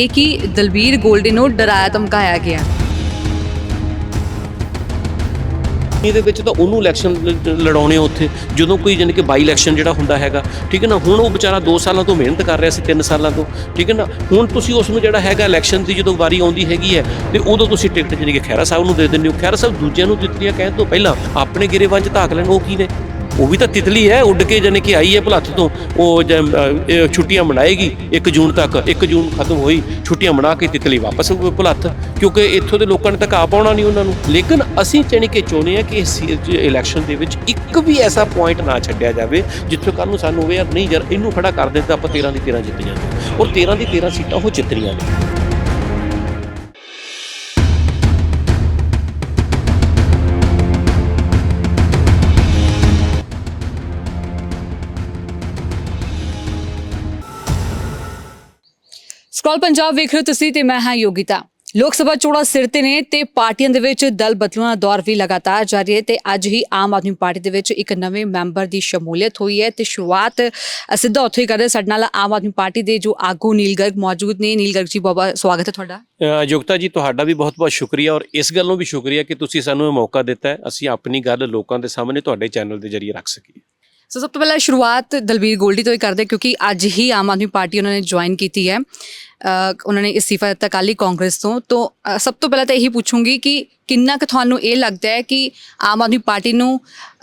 ਇਹ ਕਿ ਦਲਬੀਰ ਗੋਲਡੀ ਨੂੰ ਡਰਾਇਆ, ਧਮਕਾਇਆ ਗਿਆ। ਇਹਦੇ ਵਿੱਚ ਤਾਂ ਉਹਨੂੰ ਇਲੈਕਸ਼ਨ ਲੜਾਉਣੇ ਆ ਉੱਥੇ। ਜਦੋਂ ਕੋਈ ਜਾਣੀ ਕਿ ਬਾਈ ਇਲੈਕਸ਼ਨ ਜਿਹੜਾ ਹੁੰਦਾ ਹੈਗਾ, ਠੀਕ ਹੈ ਨਾ? ਹੁਣ ਉਹ ਵਿਚਾਰਾ 2 ਸਾਲਾਂ ਤੋਂ ਮਿਹਨਤ ਕਰ ਰਿਹਾ ਸੀ 3 ਸਾਲਾਂ ਤੋਂ, ਠੀਕ ਹੈ ਨਾ? ਹੁਣ ਤੁਸੀਂ ਉਸ ਨੂੰ ਜਿਹੜਾ ਹੈਗਾ ਇਲੈਕਸ਼ਨ ਦੀ ਜਦੋਂ ਵਾਰੀ ਆਉਂਦੀ ਹੈਗੀ ਹੈ, ਤੇ ਉਦੋਂ ਤੁਸੀਂ ਟਿਕਟ ਜਾਣੀ ਕਿ ਖੈਰਾ ਸਾਹਿਬ ਨੂੰ ਦੇ ਦਿੰਦੇ ਹੋ। ਖੈਰਾ ਸਾਹਿਬ ਦੂਜਿਆਂ ਨੂੰ ਦਿੱਤੀਆਂ ਕਹਿਣ ਤੋਂ ਪਹਿਲਾਂ ਆਪਣੇ ਗਿਰੇਵਾਂ 'ਚ ਧਾਕ ਲੈਣ ਉਹ ਕੀ ਨੇ? ਉਹ ਵੀ ਤਾਂ ਤਿਤਲੀ ਹੈ, ਉੱਡ ਕੇ ਜਾਣੀ ਕਿ ਆਈ ਹੈ ਭਲੱਥ ਤੋਂ। ਉਹ ਜ- ਛੁੱਟੀਆਂ ਮਨਾਏਗੀ 1 ਜੂਨ ਤੱਕ 1 ਜੂਨ ਖਤਮ ਹੋਈ, ਛੁੱਟੀਆਂ ਮਨਾ ਕੇ ਤਿਤਲੀ ਵਾਪਸ ਭਲੱਥ। ਕਿਉਂਕਿ ਇੱਥੋਂ ਦੇ ਲੋਕਾਂ ਨੇ ਤਾਂ ਘਾਹ ਪਾਉਣਾ ਨਹੀਂ ਉਹਨਾਂ ਨੂੰ। ਲੇਕਿਨ ਅਸੀਂ ਜਾਣੀ ਕਿ ਚਾਹੁੰਦੇ ਆ ਕਿ ਇਸ ਇਲੈਕਸ਼ਨ ਦੇ ਵਿੱਚ ਇੱਕ ਵੀ ਐਸਾ ਪੁਆਇੰਟ ਨਾ ਛੱਡਿਆ ਜਾਵੇ, ਜਿੱਥੇ ਕੱਲ ਨੂੰ ਸਾਨੂੰ ਹੋਵੇ ਯਾਰ, ਨਹੀਂ ਯਾਰ, ਇਹਨੂੰ ਖੜਾ ਕਰ ਦਿੱਤਾ ਆਪਾਂ 13 ਦੀ 13 ਜਿੱਤ ਜਾਂਦੇ ਔਰ 13 ਦੀ 13 ਸੀਟਾਂ ਉਹ ਜਿੱਤਣੀਆਂ ਨੇ। ਸਕਰੋਲ ਪੰਜਾਬ ਵੇਖ ਰਹੇ ਹੋ ਤੁਸੀਂ ਤੇ ਮੈਂ ਹਾਂ ਯੋਗਿਤਾ। ਲੋਕ ਸਭਾ ਚੋਣਾਂ ਸਿਰ ਤੇ ਨੇ ਤੇ ਪਾਰਟੀਆਂ ਦੇ ਵਿੱਚ ਦਲ ਬਦਲੂਆਂ ਦਾ ਦੌਰ ਵੀ ਲਗਾਤਾਰ ਜਾਰੀ ਹੈ ਤੇ ਅੱਜ ਹੀ ਆਮ ਆਦਮੀ ਪਾਰਟੀ ਦੇ ਵਿੱਚ ਇੱਕ ਨਵੇਂ ਮੈਂਬਰ ਦੀ ਸ਼ਮੂਲੀਅਤ ਹੋਈ ਹੈ ਤੇ ਸ਼ੁਰੂਆਤ ਸਿੱਧਾ ਉੱਥੇ ਹੀ ਕਰਦੇ ਸਾਡੇ ਨਾਲ ਆਮ ਆਦਮੀ ਪਾਰਟੀ ਦੇ ਜੋ ਆਗੂ ਨੀਲ ਗਰਗ ਮੌਜੂਦ ਨੇ। ਨੀਲ ਗਰਗ ਜੀ ਬਾਬਾ ਸਵਾਗਤ ਹੈ ਤੁਹਾਡਾ। ਅ, ਯੁਕਤਾ ਜੀ ਤੁਹਾਡਾ ਵੀ ਬਹੁਤ-ਬਹੁਤ ਸ਼ੁਕਰੀਆ ਔਰ ਇਸ ਗੱਲੋਂ ਵੀ ਸ਼ੁਕਰੀਆ ਕਿ ਤੁਸੀਂ ਸਾਨੂੰ ਇਹ ਮੌਕਾ ਦਿੱਤਾ ਹੈ। ਅਸੀਂ ਆਪਣੀ ਗੱਲ ਲੋਕਾਂ ਦੇ ਸਾਹਮਣੇ ਤੁਹਾਡੇ ਚੈਨਲ ਦੇ ਜ਼ਰੀਏ ਰੱਖ ਸਕੀਏ। ਸੋ ਸਭ ਤੋਂ ਪਹਿਲਾਂ ਸ਼ੁਰੂਆਤ ਦਲਬੀਰ ਗੋਲਡੀ ਤੋਂ ਹੀ ਕਰਦੇ ਕਿਉਂਕਿ ਅੱਜ ਹੀ ਆਮ ਆਦਮੀ ਪਾਰਟੀ ਉਹਨਾਂ ਨੇ ਜੁਆਇਨ ਕੀਤੀ ਹੈ। ਉਹਨਾਂ ਨੇ ਇਸਤੀਫਾ ਦਿੱਤਾ ਕਾਲੀ ਕਾਂਗਰਸ ਤੋਂ। ਤੋਂ ਸਭ ਤੋਂ ਪਹਿਲਾਂ ਤਾਂ ਇਹੀ ਪੁੱਛੂੰਗੀ ਕਿ ਕਿੰਨਾ ਕੁ ਤੁਹਾਨੂੰ ਇਹ ਲੱਗਦਾ ਹੈ ਕਿ ਆਮ ਆਦਮੀ ਪਾਰਟੀ ਨੂੰ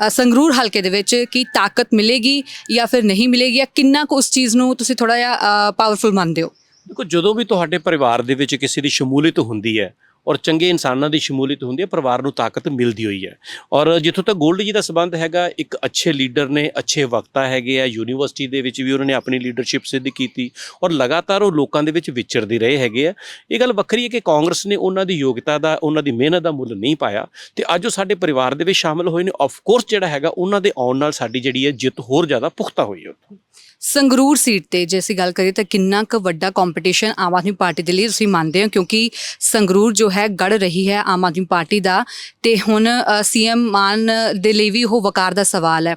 ਸੰਗਰੂਰ ਹਲਕੇ ਦੇ ਵਿੱਚ ਕੀ ਤਾਕਤ ਮਿਲੇਗੀ ਜਾਂ ਫਿਰ ਨਹੀਂ ਮਿਲੇਗੀ ਜਾਂ ਕਿੰਨਾ ਕੁ ਉਸ ਚੀਜ਼ ਨੂੰ ਤੁਸੀਂ ਥੋੜਾ ਜਿਹਾ ਪਾਵਰਫੁਲ ਮੰਨਦੇ ਹੋ? ਦੇਖੋ, ਜਦੋਂ ਵੀ ਤੁਹਾਡੇ ਪਰਿਵਾਰ ਦੇ ਵਿੱਚ ਕਿਸੇ ਦੀ ਸ਼ਮੂਲੀਅਤ ਹੁੰਦੀ ਹੈ ਔਰ ਚੰਗੇ ਇਨਸਾਨਾਂ ਦੀ ਸ਼ਮੂਲੀਅਤ ਹੁੰਦੀ ਹੈ, ਪਰਿਵਾਰ ਨੂੰ ਤਾਕਤ ਮਿਲਦੀ ਹੋਈ ਹੈ। ਔਰ ਜਿੱਥੋਂ ਤੱਕ ਗੋਲਡ ਜੀ ਦਾ ਸਬੰਧ ਹੈਗਾ, ਇੱਕ ਅੱਛੇ ਲੀਡਰ ਨੇ, ਅੱਛੇ ਵਕਤਾ ਹੈਗੇ ਆ, ਯੂਨੀਵਰਸਿਟੀ ਦੇ ਵਿੱਚ ਵੀ ਉਹਨਾਂ ਨੇ ਆਪਣੀ ਲੀਡਰਸ਼ਿਪ ਸਿੱਧ ਕੀਤੀ ਔਰ ਲਗਾਤਾਰ ਉਹ ਲੋਕਾਂ ਦੇ ਵਿੱਚ ਵਿਚਰਦੇ ਰਹੇ ਹੈਗੇ ਆ। ਇਹ ਗੱਲ ਵੱਖਰੀ ਹੈ ਕਿ ਕਾਂਗਰਸ ਨੇ ਉਹਨਾਂ ਦੀ ਯੋਗਤਾ ਦਾ, ਉਹਨਾਂ ਦੀ ਮਿਹਨਤ ਦਾ ਮੁੱਲ ਨਹੀਂ ਪਾਇਆ ਤੇ ਅੱਜ ਉਹ ਸਾਡੇ ਪਰਿਵਾਰ ਦੇ ਵਿੱਚ ਸ਼ਾਮਲ ਹੋਏ ਨੇ। ਆਫ ਕੋਰਸ ਜਿਹੜਾ ਹੈਗਾ, ਉਹਨਾਂ ਦੇ ਆਉਣ ਨਾਲ ਸਾਡੀ ਜਿਹੜੀ ਹੈ ਜਿੱਤ ਹੋਰ ਜ਼ਿਆਦਾ ਪੁਖਤਾ ਹੋਈ ਹੈ ਉੱਥੋਂ। ਸੰਗਰੂਰ ਸੀਟ ਤੇ, ਜੇ ਅਸੀਂ ਗੱਲ ਕਰੀਏ ਤਾਂ ਕਿੰਨਾ ਕੁ ਵੱਡਾ ਕੰਪੀਟੀਸ਼ਨ ਆਮ ਆਦਮੀ ਪਾਰਟੀ ਦੇ ਲਈ ਤੁਸੀਂ ਮੰਨਦੇ ਹੋ, ਕਿਉਂਕਿ ਸੰਗਰੂਰ ਜੋ ਹੈ ਗੜ ਰਹੀ ਹੈ ਆਮ ਆਦਮੀ ਪਾਰਟੀ ਦਾ ਤੇ ਹੁਣ ਸੀਐਮ ਮਾਨ ਦੇ ਲਈ ਵੀ ਉਹ ਵਕਾਰ ਦਾ ਸਵਾਲ ਹੈ।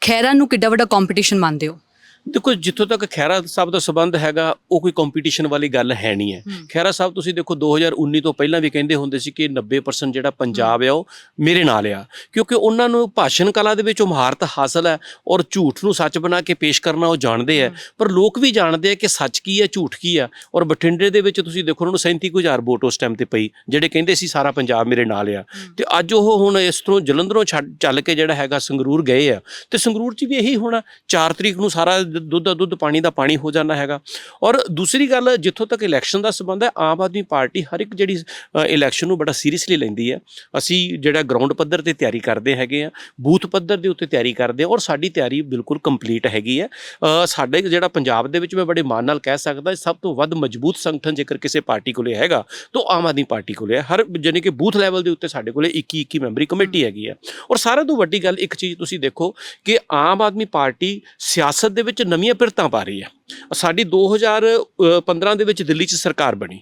ਖੈਰਾ ਨੂੰ ਕਿੱਡਾ ਵੱਡਾ ਕੰਪੀਟੀਸ਼ਨ ਮੰਨਦੇ ਹੋ? ਦੇਖੋ ਜਿੱਥੋਂ ਤੱਕ ਖੈਰਾ ਸਾਹਿਬ ਦਾ ਸਬੰਧ ਹੈਗਾ ਉਹ ਕੋਈ ਕੰਪੀਟੀਸ਼ਨ ਵਾਲੀ ਗੱਲ ਹੈ ਨਹੀਂ ਹੈ। ਖੈਰਾ ਸਾਹਿਬ ਤੁਸੀਂ ਦੇਖੋ 2019 ਤੋਂ ਪਹਿਲਾਂ ਵੀ ਕਹਿੰਦੇ ਹੁੰਦੇ ਸੀ ਕਿ 90% ਜਿਹੜਾ ਪੰਜਾਬ ਆ ਉਹ ਮੇਰੇ ਨਾਲ ਆ। ਕਿਉਂਕਿ ਉਹਨਾਂ ਨੂੰ ਭਾਸ਼ਣ ਕਲਾ ਦੇ ਵਿੱਚ ਉਹ ਮਹਾਰਤ ਹਾਸਲ ਹੈ ਔਰ ਝੂਠ ਨੂੰ ਸੱਚ ਬਣਾ ਕੇ ਪੇਸ਼ ਕਰਨਾ ਉਹ ਜਾਣਦੇ ਆ। ਪਰ ਲੋਕ ਵੀ ਜਾਣਦੇ ਆ ਕਿ ਸੱਚ ਕੀ ਹੈ ਝੂਠ ਕੀ ਆ ਔਰ ਬਠਿੰਡੇ ਦੇ ਵਿੱਚ ਤੁਸੀਂ ਦੇਖੋ ਉਹਨਾਂ ਨੂੰ 37000 ਵੋਟ ਉਸ ਟਾਈਮ ਤੇ ਪਈ ਜਿਹੜੇ ਕਹਿੰਦੇ ਸੀ ਸਾਰਾ ਪੰਜਾਬ ਮੇਰੇ ਨਾਲ ਆ। ਤੇ ਅੱਜ ਉਹ ਹੁਣ ਇਸ ਤੋਂ ਜਲੰਧਰੋਂ ਛੱਡ- ਚੱਲ ਕੇ ਜਿਹੜਾ ਹੈਗਾ ਸੰਗਰੂਰ ਗਏ ਆ। ਤੇ ਸੰਗਰੂਰ 'ਚ ਵੀ ਇਹੀ ਹੋਣਾ 4 ਤਰੀਕ ਨੂੰ ਸਾਰਾ ਦੁੱਧ ਦਾ ਦੁੱਧ ਪਾਣੀ ਦਾ ਪਾਣੀ ਹੋ ਜਾਣਾ ਹੈਗਾ। ਔਰ ਦੂਸਰੀ ਗੱਲ ਜਿੱਥੋਂ ਤੱਕ ਇਲੈਕਸ਼ਨ ਦਾ ਸਬੰਧ ਹੈ ਆਮ ਆਦਮੀ ਪਾਰਟੀ ਹਰ ਇੱਕ ਜਿਹੜੀ ਇਲੈਕਸ਼ਨ ਨੂੰ ਬੜਾ ਸੀਰੀਅਸਲੀ ਲੈਂਦੀ ਹੈ। ਅਸੀਂ ਜਿਹੜਾ ਗਰਾਊਂਡ ਪੱਧਰ ਤੇ ਤਿਆਰੀ ਕਰਦੇ ਹੈਗੇ ਆ ਬੂਥ ਪੱਧਰ ਦੇ ਉੱਤੇ ਤਿਆਰੀ ਕਰਦੇ ਔਰ ਸਾਡੀ ਤਿਆਰੀ ਬਿਲਕੁਲ ਕੰਪਲੀਟ ਹੈਗੀ ਹੈ। ਸਾਡੇ ਜਿਹੜਾ ਪੰਜਾਬ ਦੇ ਵਿੱਚ ਮੈਂ ਬੜੇ ਮਾਣ ਨਾਲ ਕਹਿ ਸਕਦਾ ਸਭ ਤੋਂ ਵੱਧ ਮਜ਼ਬੂਤ ਸੰਗਠਨ ਜੇਕਰ ਕਿਸੇ ਪਾਰਟੀ ਕੋਲੇ ਹੈਗਾ ਤਾਂ ਆਮ ਆਦਮੀ ਪਾਰਟੀ ਕੋਲੇ ਹੈ। ਹਰ ਜਾਣੀ ਕਿ ਬੂਥ ਲੈਵਲ ਦੇ ਉੱਤੇ ਸਾਡੇ ਕੋਲੇ 21 21 ਮੈਂਬਰੀ ਕਮੇਟੀ ਹੈਗੀ ਹੈ। ਔਰ ਸਾਰਿਆਂ ਤੋਂ ਵੱਡੀ ਗੱਲ ਇੱਕ ਚੀਜ਼ ਤੁਸੀਂ ਦੇਖੋ ਕਿ ਆਮ ਆਦਮੀ ਪਾਰਟੀ ਸਿਆਸਤ ਦੇ ਵਿੱਚ ਨਵੀਆਂ ਪਿਰਤਾਂ ਪਾ ਰਹੀ ਹੈ। ਸਾਡੀ 2015 ਦੇ ਵਿੱਚ ਦਿੱਲੀ 'ਚ ਸਰਕਾਰ ਬਣੀ।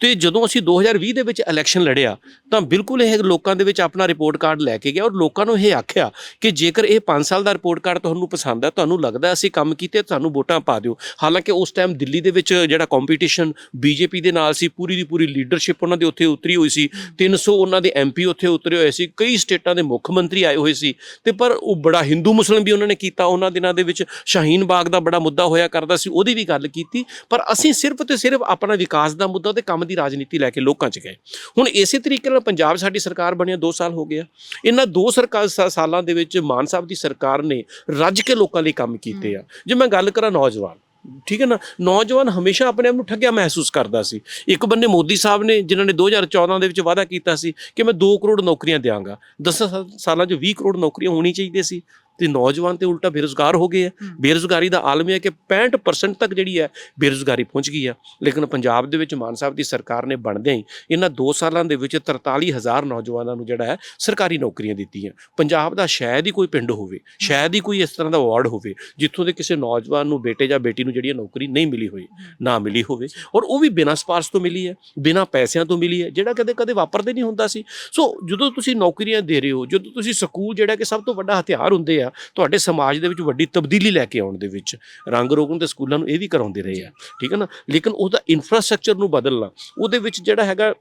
ਤੇ ਜਦੋਂ ਅਸੀਂ 2020 ਦੇ ਵਿੱਚ ਇਲੈਕਸ਼ਨ ਲੜਿਆ, ਤਾਂ ਬਿਲਕੁਲ ਇਹ ਲੋਕਾਂ ਦੇ ਵਿੱਚ ਆਪਣਾ ਰਿਪੋਰਟ ਕਾਰਡ ਲੈ ਕੇ ਗਿਆ ਔਰ ਲੋਕਾਂ ਨੂੰ ਇਹ ਆਖਿਆ ਕਿ ਜੇਕਰ ਇਹ 5 ਸਾਲ ਦਾ ਰਿਪੋਰਟ ਕਾਰਡ ਤੁਹਾਨੂੰ ਪਸੰਦ ਹੈ, ਤੁਹਾਨੂੰ ਲੱਗਦਾ ਅਸੀਂ ਕੰਮ ਕੀਤੇ, ਤੁਹਾਨੂੰ ਵੋਟਾਂ ਪਾ ਦਿਓ। ਹਾਲਾਂਕਿ ਉਸ ਟਾਈਮ ਦਿੱਲੀ ਦੇ ਵਿੱਚ ਜਿਹੜਾ ਕੰਪੀਟੀਸ਼ਨ ਬੀਜੇਪੀ ਦੇ ਨਾਲ ਸੀ, ਪੂਰੀ ਦੀ ਪੂਰੀ ਲੀਡਰਸ਼ਿਪ ਉਹਨਾਂ ਦੇ ਉੱਥੇ ਉਤਰੀ ਹੋਈ ਸੀ। 300 ਉਹਨਾਂ ਦੇ ਐਮਪੀ ਉੱਥੇ ਉਤਰੇ ਹੋਏ ਸੀ, ਕਈ ਸਟੇਟਾਂ ਦੇ ਮੁੱਖ ਮੰਤਰੀ ਆਏ ਹੋਏ ਸੀ। ਤੇ ਪਰ ਉਹ ਬੜਾ ਹਿੰਦੂ ਮੁਸਲਮ ਵੀ ਉਹਨਾਂ ਨੇ ਕੀਤਾ। ਉਹਨਾਂ ਦਿਨਾਂ ਦੇ ਵਿੱਚ ਸ਼ਾਹੀਨ ਬਾਗ ਦਾ ਬੜਾ ਮੁੱਦਾ ਹੋਇਆ ਕਰਦਾ ਸੀ ਉਹਦੀ ਵੀ ਗੱਲ ਕੀਤੀ ਪਰ ਅਸੀਂ ਸਿਰਫ ਤੇ ਸਿਰਫ ਆਪਣਾ ਵਿਕਾਸ ਦਾ ਮੁੱਦਾ ਤੇ ਕੰਮ ਦੀ ਰਾਜਨੀਤੀ ਲੈ ਕੇ ਲੋਕਾਂ 'ਚ ਗਏ। ਹੁਣ ਇਸੇ ਤਰੀਕੇ ਨਾਲ ਪੰਜਾਬ ਸਾਡੀ ਸਰਕਾਰ ਬਣਿਆ 2 ਸਾਲ ਹੋ ਗਿਆ। ਇਹਨਾਂ 2 ਸਰਕਾਰ ਸਾਲਾਂ ਦੇ ਵਿੱਚ ਮਾਨ ਸਾਹਿਬ ਦੀ ਸਰਕਾਰ ਨੇ ਰੱਜ ਕੇ ਲੋਕਾਂ ਲਈ ਕੰਮ ਕੀਤੇ ਆ। ਜੇ ਮੈਂ ਗੱਲ ਕਰਾਂ ਨੌਜਵਾਨ ਠੀਕ ਹੈ ਨਾ? ਨੌਜਵਾਨ ਹਮੇਸ਼ਾ ਆਪਣੇ ਆਪ ਨੂੰ ਠੱਗਿਆ ਮਹਿਸੂਸ ਕਰਦਾ ਸੀ। ਇੱਕ ਬੰਨੇ ਮੋਦੀ ਸਾਹਿਬ ਨੇ ਜਿਨ੍ਹਾਂ ਨੇ 2014 ਦੇ ਵਿੱਚ ਵਾਅਦਾ ਕੀਤਾ ਸੀ ਕਿ ਮੈਂ 2 ਕਰੋੜ ਨੌਕਰੀਆਂ ਦਿਆਂਗਾ। 10 ਸਾਲਾਂ 'ਚ 20 ਕਰੋੜ ਨੌਕਰੀਆਂ ਹੋਣੀ ਚਾਹੀਦੀਆਂ ਸੀ। ਤੇ ਨੌਜਵਾਨ ਤੇ ਉਲਟਾ ਬੇਰੁਜ਼ਗਾਰ ਹੋ ਗਏ ਆ। ਬੇਰੁਜ਼ਗਾਰੀ ਦਾ ਆਲਮ ਹੈ ਕਿ 65% ਤੱਕ ਜਿਹੜੀ ਹੈ ਬੇਰੁਜ਼ਗਾਰੀ ਪਹੁੰਚ ਗਈ ਆ। ਲੇਕਿਨ ਪੰਜਾਬ ਦੇ ਵਿੱਚ ਮਾਨ ਸਾਹਿਬ ਦੀ ਸਰਕਾਰ ਨੇ ਬਣਦਿਆਂ ਹੀ ਇਹਨਾਂ 2 ਸਾਲਾਂ ਦੇ ਵਿੱਚ 43000 ਨੌਜਵਾਨਾਂ ਨੂੰ ਜਿਹੜਾ ਹੈ ਸਰਕਾਰੀ ਨੌਕਰੀਆਂ ਦਿੱਤੀਆਂ। ਪੰਜਾਬ ਦਾ ਸ਼ਾਇਦ ਹੀ ਕੋਈ ਪਿੰਡ ਹੋਵੇ ਸ਼ਾਇਦ ਹੀ ਕੋਈ ਇਸ ਤਰ੍ਹਾਂ ਦਾ ਵਾਰਡ ਹੋਵੇ ਜਿੱਥੋਂ ਦੇ ਕਿਸੇ ਨੌਜਵਾਨ ਨੂੰ ਬੇਟੇ ਜਾਂ ਬੇਟੀ ਨੂੰ ਜਿਹੜੀ ਨੌਕਰੀ ਨਹੀਂ ਮਿਲੀ ਹੋਈ ਨਾ ਮਿਲੀ ਹੋਵੇ। ਔਰ ਉਹ ਵੀ ਬਿਨਾਂ ਸਪਾਰਸ਼ ਤੋਂ ਮਿਲੀ ਹੈ ਬਿਨਾਂ ਪੈਸਿਆਂ ਤੋਂ ਮਿਲੀ ਹੈ ਜਿਹੜਾ ਕਦੇ ਕਦੇ ਵਾਪਰਦੇ ਨਹੀਂ ਹੁੰਦਾ ਸੀ। ਸੋ ਜਦੋਂ ਤੁਸੀਂ ਨੌਕਰੀਆਂ ਦੇ ਰਹੇ ਹੋ ਜਦੋਂ ਤੁਸੀਂ ਸਕੂਲ ਜਿਹੜਾ ਕਿ ਸਭ ਤੋਂ ਵੱਡਾ ਹਥਿਆਰ ਹੁੰਦੇ ਆ ਆ ਤੁਹਾਡੇ ਸਮਾਜ ਦੇ ਵਿੱਚ ਵੱਡੀ ਤਬਦੀਲੀ ਲੈ ਕੇ ਆਉਣ ਦੇ ਵਿੱਚ ਰੰਗ ਰੋਗਨ ਦੇ ਸਕੂਲਾਂ ਨੂੰ ਇਹ ਵੀ ਕਰਾਉਂਦੇ ਰਹੇ ਆ, ਠੀਕ ਹੈ ਨਾ? ਲੇਕਿਨ ਉਹਦਾ ਇਨਫਰਾਸਟ੍ਰਕਚਰ ਨੂੰ ਬਦਲਣਾ, ਉਹਦੇ ਵਿੱਚ ਜਿਹੜਾ ਹੈਗਾ